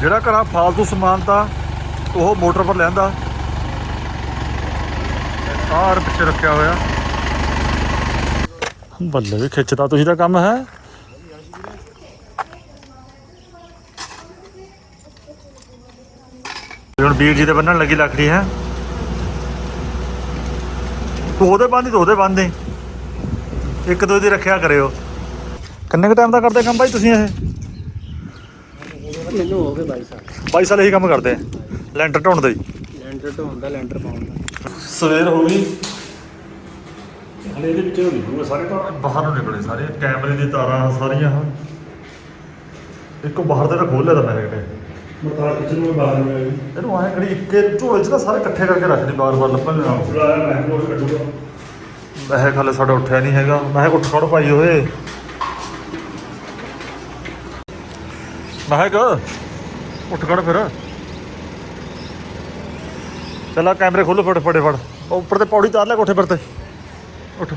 ਜਿਹੜਾ ਘਰਾਂ ਫਾਲਤੂ ਸਮਾਨ ਤਾਂ ਉਹ ਮੋਟਰ ਪਰ ਲੈਂਦਾ। ਆਰ ਪਿੱਛੇ ਰੱਖਿਆ ਹੋਇਆ। ਬੱਲੇ ਵੀ ਖਿੱਚਦਾ ਤੁਸੀਂ ਦਾ ਕੰਮ, ਹੈ? ਹੁਣ ਵੀਰ ਜੀ ਦੇ ਬੰਨਣ ਲੱਗੀ ਲੱਕੜੀ, ਹੈ? ਤੂੰ ਉਹਦੇ ਬੰਦੀ ਤੂੰ ਉਹਦੇ ਬੰਦੀ ਇੱਕ ਦੋ ਦੀ ਰੱਖਿਆ ਕਰਿਓ। ਕਿੰਨੇ ਕੁ ਟਾਈਮ ਦਾ ਕਰਦੇ ਕੰਮ ਭਾਈ ਤੁਸੀਂ ਇਹ? ਮੈਨੂੰ ਹੋ ਗਏ ਬਾਈ ਸਾਹਿਬ। 22 ਸਾਲ ਇਹੀ ਕੰਮ ਕਰਦੇ ਆ। ਲੈਂਟਰ ਢੋਣ ਦਾ ਹੀ ਲੈਂਟਰ ਢੋਣ ਦਾ ਲੈਂਟਰ ਪਾਉਣ ਦਾ। ਸਵੇਰ ਹੋ ਗਈ। ਹਲੇ ਇਹਦੇ ਵਿੱਚੋਂ ਨਿਕਲੂਗਾ ਸਾਰੇ ਤਾਂ ਬਾਹਰ ਨੂੰ ਨਿਕਲੇ ਸਾਰੇ ਕੈਮਰੇ ਦੀ ਤਾਰਾਂ ਸਾਰੀਆਂ। ਹਨ ਇੱਕੋ ਬਾਹਰ ਦੇ ਤਾਂ ਖੋਲ ਲਿਆ ਤਾਂ ਮੈਂ ਕਿਤੇ। ਮਤਾਰ ਕਿਚਨ ਨੂੰ ਬਾਹਰ ਨੂੰ ਆਇਆ ਇਹਨੂੰ ਆਏ ਕਰੀ ਇੱਕੇ ਝੋਲੇ 'ਚ ਨਾ ਸਾਰੇ ਇਕੱਠੇ ਕਰਕੇ ਰੱਖਦੇ ਬਾਰ ਬਾਰ ਲੱਭਣ ਨਾ ਬੁਲਾਇਆ ਮੈਂ ਕੋਲ ਕੱਢੂਗਾ। ਮੈਂ ਕਿਹਾ ਖਾਲੇ ਸਾਡਾ ਉੱਠਿਆ ਨਹੀਂ ਹੈਗਾ। ਮੈਂ ਕਿਹਾ ਉੱਠ ਖੜ ਪਾਈ ਹੋਏ ਮੈਂ ਕਿਹਾ ਉੱਠ ਖੜ ਫਿਰ। ਚੱਲ ਕੈਮਰੇ ਖੋਲੋ ਫਟ ਫਟੇ ਫੜ ਉਹ ਉੱਪਰ ਤੇ ਪੌੜੀ ਤਾਰ ਲੈ ਕੋਠੇ ਪਰ ਤੇ। ਉੱਠ।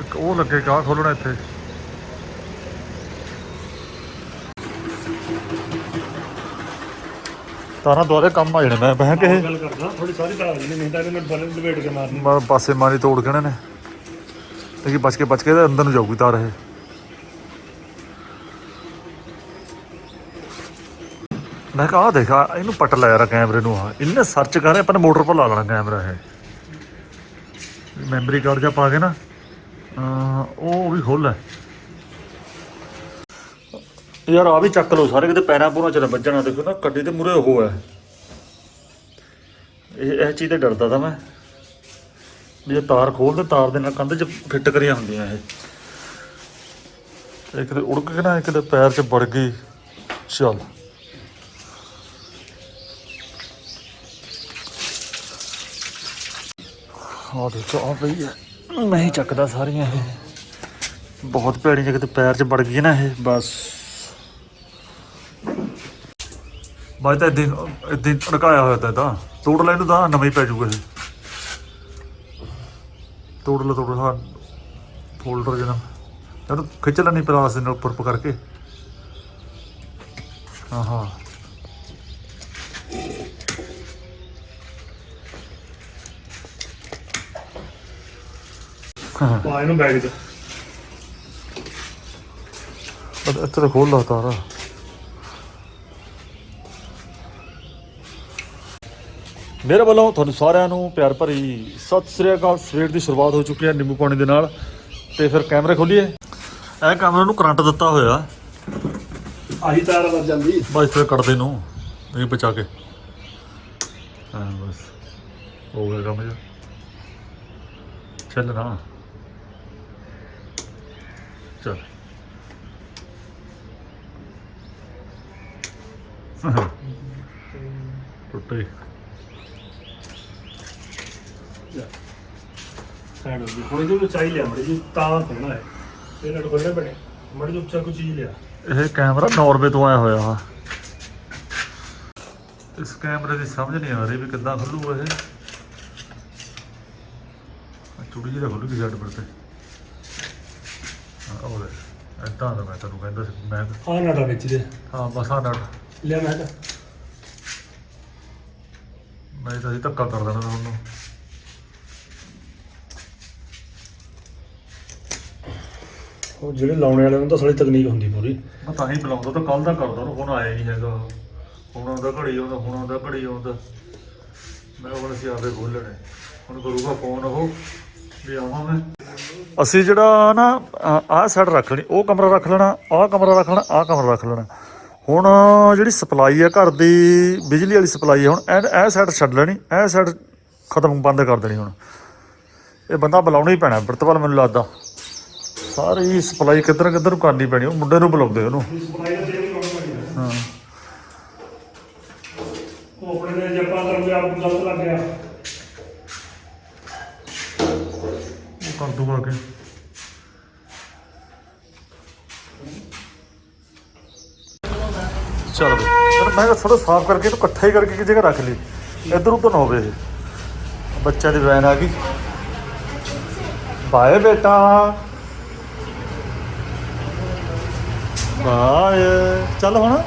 ਇੱਕ ਉਹ ਲੱਗੇ ਕਾ ਖੋਲਣਾ ਇੱਥੇ। ਤਾਰਾਂ ਦੁਆਰੇ ਕੰਮ ਆ ਜਾਣੇ ਮੈਂ ਬਹਿ ਕੇ ਗੱਲ ਕਰਦਾ ਥੋੜੀ ਸਾਰੀ ਤਾਰ ਨਹੀਂ ਨਹੀਂ ਤਾਂ ਇਹਨੇ ਬਲਨ ਲਪੇਟ ਕੇ ਮਾਰਨੀ। ਮੈਂ ਪਾਸੇ ਮਾਰੀ ਤੋੜ ਕੇ ਨੇ ਤੇ ਕੀ ਬਚ ਕੇ ਬਚ ਕੇ ਅੰਦਰ ਨੂੰ ਜਾਊਗੀ ਤਾਰ ਇਹ। ਮੈਂ ਕਿਹਾ, ਆਹ ਦੇਖਾ ਇਹਨੂੰ ਪਟ ਲੈ ਯਾਰ ਕੈਮਰੇ ਨੂੰ ਆ। ਇਹਨੇ ਸਰਚ ਕਰ ਆਪਾਂ ਨੇ ਮੋਟਰ ਪਰ ਲਾ ਲੈਣਾ ਕੈਮਰਾ ਇਹ। ਮੈਮਰੀ ਕਾਰਡ ਜਾਂ ਪਾ ਕੇ ਨਾ ਉਹ ਵੀ ਖੋਲ ਲੈ ਯਾਰ ਆ ਵੀ ਚੱਕ ਲਓ ਸਾਰੇ, ਕਿਤੇ ਪੈਰਾਂ ਪੂਰਾਂ ਚ ਨਾ ਵੱਜਣਾ। ਦੇਖੋ ਨਾ ਕੱਡੀ ਤੇ ਮੂਰੇ ਉਹ ਹੈ ਇਹ ਇਹ ਚੀਜ਼ ਤੇ ਡਰਦਾ ਤਾਂ ਮੈਂ। ਵੀ ਇਹ ਤਾਰ ਖੋਲਦੇ ਤਾਰ ਦੇ ਨਾਲ ਕੰਧ 'ਚ ਫਿੱਟ ਕਰੀਆਂ ਹੁੰਦੀਆਂ ਇਹ। ਇੱਕ ਤੇ ਉੜ ਕੇ ਨਾ, ਇੱਕ ਦੇ ਪੈਰ 'ਚ ਵੜ ਗਈ। ਚੱਲ। ਆ ਦੇਖੋ ਆ ਪਈ ਹੈ ਮੈਂ ਹੀ ਚੱਕਦਾ ਸਾਰੀਆਂ ਇਹ। ਬਹੁਤ ਭੈੜੀ ਜੇ ਕਿਤੇ ਪੈਰ 'ਚ ਵੜ ਗਈ ਨਾ ਇਹ, ਬਸ। ਬਾਈ ਤਾਂ ਇਦਾਂ ਇਦਾਂ ਅੜਕਾਇਆ ਹੋਇਆ ਤਾਂ ਇਹਦਾ। ਤੋੜ ਲੈ ਇਹਨੂੰ ਤਾਂ ਨਵੇਂ ਪੈ ਜਾਊਗਾ ਇਹ। ਤੋੜ ਲੈ, ਤੋੜ ਹਾਂ ਫੋਲਡਰ ਜਿਹਨਾਂ ਇਹਨੂੰ ਖਿੱਚ ਲੈਣੀ ਪਲਾਸ ਦੇ ਨਾਲ ਉੱਪਰ ਉੱਪਰ ਕਰਕੇ। ਹਾਂ ਹਾਂ ਪਾ ਇਹਨੂੰ ਬੈਗ 'ਚ। ਪਰ ਇੱਥੇ ਤਾਂ ਖੋਲ ਲਾ ਤਾਰਾ। ਮੇਰੇ ਵੱਲੋਂ ਤੁਹਾਨੂੰ ਸਾਰਿਆਂ ਨੂੰ ਪਿਆਰ ਭਰੀ ਸਤਿ ਸ੍ਰੀ ਅਕਾਲ। ਸਵੇਰ ਦੀ ਸ਼ੁਰੂਆਤ ਹੋ ਚੁੱਕੀ ਹੈ ਨਿੰਬੂ ਪਾਣੀ ਦੇ ਨਾਲ। ਤੇ ਫਿਰ ਕੈਮਰੇ ਖੋਲੀਏ। ਇਹ ਕੈਮਰੇ ਨੂੰ ਕਰੰਟ ਦਿੱਤਾ ਹੋਇਆ। ਆਹੀ ਤਾਰ ਵੱਜ ਜਾਂਦੀ। ਬਸ ਫਿਰ ਕੱਢਦੇ ਨੂੰ। ਨਹੀਂ ਬਚਾ ਕੇ। ਹਾਂ ਬਸ। ਹੋ ਗਿਆ ਕੰਮ ਜੀ ਚੱਲ ਨਾ। ਚੱਲ। ਟੁੱਟੇ। ਸਾਈਡ ਹੋ ਗਈ ਹੁਣ ਇਹਦੇ ਵਿੱਚ ਚਾਹੀ ਲਿਆ ਮੜੀ ਜੀ ਤਾਂ ਖੋਣਾ ਹੈ। ਇਹ ਲੜ ਖੋਲਣੇ ਬਣੇ ਮੜੀ ਜੀ ਉੱਚਾ ਕੋਈ ਚੀਜ਼ ਲਿਆ। ਇਹ ਕੈਮਰਾ ਨਾਰਵੇ ਤੋਂ ਆਇਆ ਹੋਇਆ ਆ ਇਸ ਕੈਮਰੇ ਦੀ ਸਮਝ ਨਹੀਂ ਆ ਰਹੀ ਵੀ ਕਿੱਦਾਂ ਖੁੱਲੂਗਾ ਇਹ। ਚੁੜੀ ਜਿਹੀ ਤਾਂ ਖੁੱਲ ਗਈ ਸਾਡੇ ਪਰ ਤੇ। ਹਾਂ, ਉਹ ਦਾ ਮੈਂ ਤੈਨੂੰ ਕਹਿੰਦਾ ਸੀ ਮੈਂ ਆ ਨਾਟਾ ਵਿੱਚ ਦੇ। ਹਾਂ ਬਸ ਆ ਨੜ ਮੈਂ ਤਾਂ। ਤਾਂ ਧੱਕਾ ਕਰ ਦੇਣਾ ਤੁਹਾਨੂੰ। ਉਹ ਜਿਹੜੇ ਲਾਉਣੇ ਵਾਲੇ ਨੂੰ ਤਾਂ ਸਾਰੀ ਤਕਨੀਕ ਹੁੰਦੀ ਪੂਰੀ। ਮੈਂ ਤਾਂ ਹੀ ਬੁਲਾਉਂਦਾ ਤਾਂ ਕੱਲ ਦਾ ਕਰਦਾ ਨੂੰ ਹੁਣ ਆਇਆ ਨਹੀਂ ਹੈਗਾ। ਹੁਣ ਆਉਂਦਾ ਘੜੀ ਆਉਂਦਾ ਹੁਣ ਆਉਂਦਾ ਘੜੀ ਆਉਂਦਾ। ਮੈਂ ਹੁਣ ਅਸੀਂ ਆਪੇ ਹੁਣ ਕਰੂਗਾ ਫੋਨ ਉਹ ਵੀ ਆਵਾਂ ਮੈਂ। ਅਸੀਂ ਜਿਹੜਾ ਨਾ ਆਹ ਸਾਈਡ ਰੱਖ ਲੈਣੀ, ਉਹ ਕਮਰਾ ਰੱਖ ਲੈਣਾ, ਆਹ ਕਮਰਾ ਰੱਖ ਲੈਣਾ, ਆਹ ਕਮਰਾ ਰੱਖ ਲੈਣਾ। ਹੁਣ ਜਿਹੜੀ ਸਪਲਾਈ ਹੈ ਘਰ ਦੀ, ਬਿਜਲੀ ਵਾਲੀ ਸਪਲਾਈ ਹੈ ਹੁਣ ਇਹ ਇਹ ਸਾਈਡ ਛੱਡ ਲੈਣੀ, ਇਹ ਸਾਈਡ ਖਤਮ ਬੰਦ ਕਰ ਦੇਣੀ ਹੁਣ। ਇਹ ਬੰਦਾ ਬੁਲਾਉਣਾ ਹੀ ਪੈਣਾ ਵਰਤਵਾਲ ਮੈਨੂੰ ਲੱਗਦਾ। ਸਾਰੀ ਸਪਲਾਈ ਕਿੱਧਰ ਕਿੱਧਰ ਨੂੰ ਕਰਨੀ ਪੈਣੀ, ਉਹ ਮੁੰਡੇ ਨੂੰ ਬੁਲਾਉਂਦੇ ਉਹਨੂੰ। ਹਾਂ ਉਹ ਆਪਣੇ ਨੇ ਜੱਪਾ ਕਰਦੇ ਆਪ ਨੂੰ ਗਲਤ ਲੱਗ ਗਿਆ ਉਹ ਕਰ ਦੂਗਾ ਕਿ। ਚਲ ਬਈ। ਮੈਂ ਥੋੜਾ ਸਾਫ਼ ਕਰਕੇ ਇਹਨੂੰ ਇਕੱਠਾ ਹੀ ਕਰਕੇ ਇੱਕ ਜਗ੍ਹਾ ਰੱਖ ਲਈ। ਇੱਧਰ ਉੱਧਰ ਨਾ ਹੋਵੇ ਇਹ। ਬੱਚਿਆਂ ਦੀ ਵੈਨ ਆ ਗਈ। ਬਾਏ ਬੇਟਾ। ਬਾਏ। ਚੱਲ ਹੁਣ।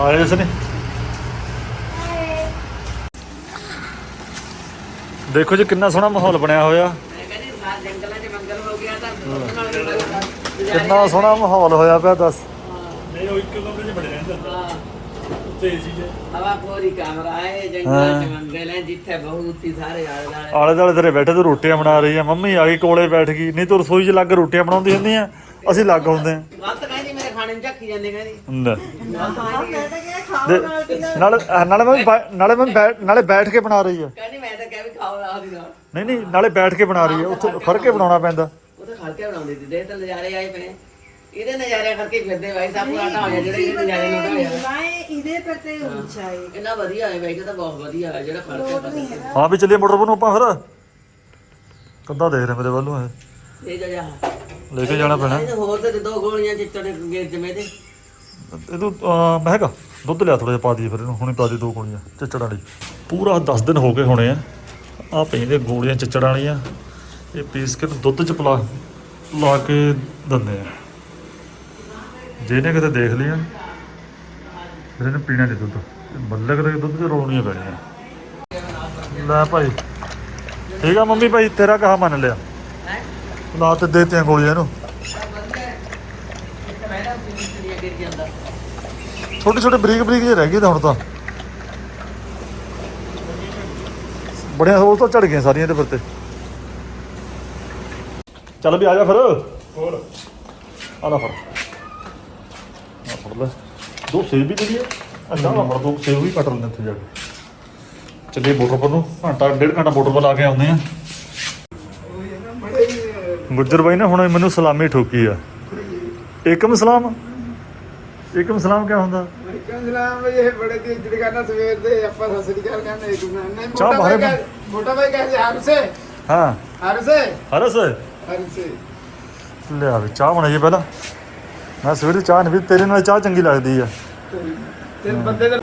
ਆਏ ਇਸ ਨੇ ਦੇਖੋ ਜੀ ਕਿੰਨਾ ਸੋਹਣਾ ਮਾਹੌਲ ਬਣਿਆ ਹੋਇਆ। ਕਿੰਨਾ ਸੋਹਣਾ ਮਾਹੌਲ ਹੋਇਆ ਪਿਆ ਦੱਸ। ਨਹੀਂ ਉਹ ਇੱਕ ਕਮਰੇ 'ਚ ਬੜੇ ਰਹਿੰਦੇ ਹਾਂ। ਉੱਤੇ ਏਸੀ 'ਚ। ਹਵਾ ਪੂਰੀ ਕਮਰਾ ਹੈ ਜੰਗਲਾਂ 'ਚ ਮੰਗਲ ਹੈ ਜਿੱਥੇ ਬਹੁਤ ਹੀ ਸਾਰੇ ਆਲੇ ਦੁਆਲੇ ਆਲੇ ਤੇਰੇ ਬੈਠੇ ਤੂੰ ਰੋਟੀਆਂ ਬਣਾ ਰਹੀ ਆ ਮੰਮੀ ਆ ਗਈ ਕੋਲੇ ਬੈਠ ਗਈ। ਨਹੀਂ ਤੂੰ ਰਸੋਈ 'ਚ ਲੱਗ ਰੋਟੀਆਂ ਬਣਾਉਂਦੀ ਹੁੰਦੀ ਆ ਅਸੀਂ ਲੱਗ ਹੁੰਦੇ ਆ ਖਾਣੇ ਨੂੰ ਝੱਕੀ ਜਾਂਦੇ ਕਹਿੰਦੀ। ਲੈ। ਗਲਤ ਕਹਿੰਦੀ ਦੇ- ਨਾਲੇ ਅਹ ਨਾਲੇ ਮੈਂ ਬੈ- ਨਾਲੇ ਮੈਂ ਬੈ- ਨਾਲੇ ਬੈਠ ਕੇ ਬਣਾ ਰਹੀ ਆ। ਕਹਿੰਦੀ ਮੈਂ ਤਾਂ ਕਹਿ ਵੀ ਖਾਓ ਨਾਲ ਦੀ ਨਾਲ। ਨਹੀਂ ਨਹੀਂ ਨਾਲੇ ਬੈਠ ਕੇ ਬਣਾ ਰਹੀ ਆ ਉੱਥੇ ਖੜ ਕੇ ਬਣਾਉਣਾ ਪੈਂਦਾ। ਉਹ ਤਾਂ ਖੜ ਕੇ ਬਣਾਉਂਦੀ ਸੀ ਦੇਖ ਤਾਂ ਨਜ਼ਾਰੇ ਆਏ ਪਏ। ਇਹਦੇ ਨਜ਼ਾਰੇ ਕਰਕੇ ਫਿਰਦੇ ਬਾਈ ਸਭ ਨੂੰ ਆਟਾ ਹੋ ਜਾ ਜਿਹੜੇ ਇਹਦੇ ਨਜ਼ਾਰੇ ਨੂੰ ਉਡਾਇਆ ਮੈਂ ਇਹਦੇ ਪਰ ਤੇ ਉੱਚਾ ਹੈ। ਇੰਨਾ ਵਧੀਆ ਹੈ ਬਾਈ ਇਹ ਤਾਂ ਬਹੁਤ ਵਧੀਆ ਹੈ ਜਿਹੜਾ ਖੜ ਕੇ ਫਿਰਦੇ ਹਾਂ ਵੀ ਚੱਲੀਏ ਮੋਟਰ ਨੂੰ ਆਪਾਂ ਫਿਰ। ਕੰਦਾ ਦੇਖ ਰਿਹਾ ਮੇਰੇ ਵੱਲੋਂ ਇਹ। ਇਹ ਜਾ ਲੈ ਕੇ ਜਾਣਾ ਪੈਣਾ। ਇਹ ਹੋਰ ਤੇ ਦੋ ਗੋਲੀਆਂ ਚਿੱਟੜੇ ਗੇਰ ਜਮੇ ਦੇ ਇਹ ਤੂੰ ਅਹ, ਮੈਂ ਕਿਹਾ ਦੁੱਧ ਲਿਆ ਥੋੜਾ ਜਿਹਾ ਪਾ ਦੀ ਫਿਰ ਇਹਨੂੰ ਹੁਣੇ ਪਾ ਦੀ ਦੋ ਗੋਲੀਆਂ ਚਿੱਚੜਾਂ ਵਾਲੀ। ਪੂਰਾ 10 ਦਿਨ ਹੋ ਗਏ ਹੋਣੇ ਆ। ਆ ਪੈਂਦੇ ਗੋਲੀਆਂ ਚਿੱਚੜਾਂ ਵਾਲੀਆਂ। ਇਹ ਪੀਸ ਕੇ ਤੇ ਦੁੱਧ ਚ ਪਲਾ ਲਾ ਕੇ ਦਿੰਦੇ ਆ। ਜਿਹਨੇ ਕਿਤੇ ਦੇਖ ਲਿਆ ਫਿਰ ਇਹਨੇ ਪੀਣਾ ਨਹੀਂ ਦੁੱਧ। ਬੱਲੇ ਕਿਤੇ ਦੁੱਧ ਚ ਰੋਣੀਆਂ ਪੈਣੀਆਂ। ਲੈ ਭਾਈ ਠੀਕ ਆ ਮੰਮੀ ਭਾਈ ਤੇਰਾ ਕਹਾ ਮੰਨ ਲਿਆ। ਹੈ? ਲਾ ਤੇ ਦੇਤੀਆਂ ਗੋਲੀਆਂ ਇਹਨੂੰ ਨਾ। ਛੋਟੇ ਛੋਟੇ ਬਰੀਕ ਬਰੀਕ ਜਿਹੇ ਰਹਿ ਗਏ ਤਾਂ ਹੁਣ ਤਾਂ। ਬੜੀਆਂ ਹੋਰ ਤਾਂ ਝੜ ਗਈਆਂ ਸਾਰੀਆਂ ਇਹਦੇ ਪਰ ਤੇ। ਚੱਲ ਵੀ ਆ ਜਾ ਫਿਰ। ਹੋਰ। ਆ ਲੈ ਫੜ। ਆ ਫੜ ਲੈ। ਦੋ ਸੇਬ ਵੀ ਦੇ ਦਿਏ ਅੱਛਾ ਆ ਫੜ ਦੋ ਸੇਬ ਵੀ ਕੱਟ ਲੈਂਦੇ ਉੱਥੇ ਜਾ ਕੇ। ਚੱਲੀਏ ਮੋਟਰ ਪਰ ਨੂੰ। ਘੰਟਾ ਡੇਢ ਘੰਟਾ ਮੋਟਰ ਪਰ ਲਾ ਕੇ ਆਉਂਦੇ ਆ। ਗੁੱਜਰ ਬਾਈ ਨੇ ਹੁਣ ਮੈਨੂੰ ਸਲਾਮੀ ਠੋਕੀ ਆ। ਏਕਮ ਸਲਾਮ। ਏਕਮ ਸਲਾਮ ਕਿਆ ਹੁੰਦਾ? ਵਾਲੇਕੁਮ ਸਲਾਮ ਬਈ ਇਹ ਬੜੇ ਦੀ ਇੱਜ਼ਤ ਕਰਨਾ ਸਵੇਰ ਦੇ ਆਪਾਂ ਸਤਿ ਸ੍ਰੀ ਅਕਾਲ ਕਹਿੰਦੇ ਨਹੀਂ ਚਾਹ ਮੋਟਾ ਭਾਈ ਕਹੇ ਮੋਟਾ ਭਾਈ ਕਹੇ ਹਰ ਸੇ ਹਾਂ। ਹਰਸ। ਹਰ ਸੇ ਲਿਆ ਵੀ ਚਾਹ ਬਣਾਈਏ ਪਹਿਲਾਂ। ਮੈਂ ਸਵੇਰੇ ਚਾਹ ਨਹੀਂ ਵੀ ਤੇਰੇ ਨਾਲ ਚਾਹ ਚੰਗੀ ਲੱਗਦੀ ਆ। ਤਿੰਨ ਬੰਦੇ ਦਾ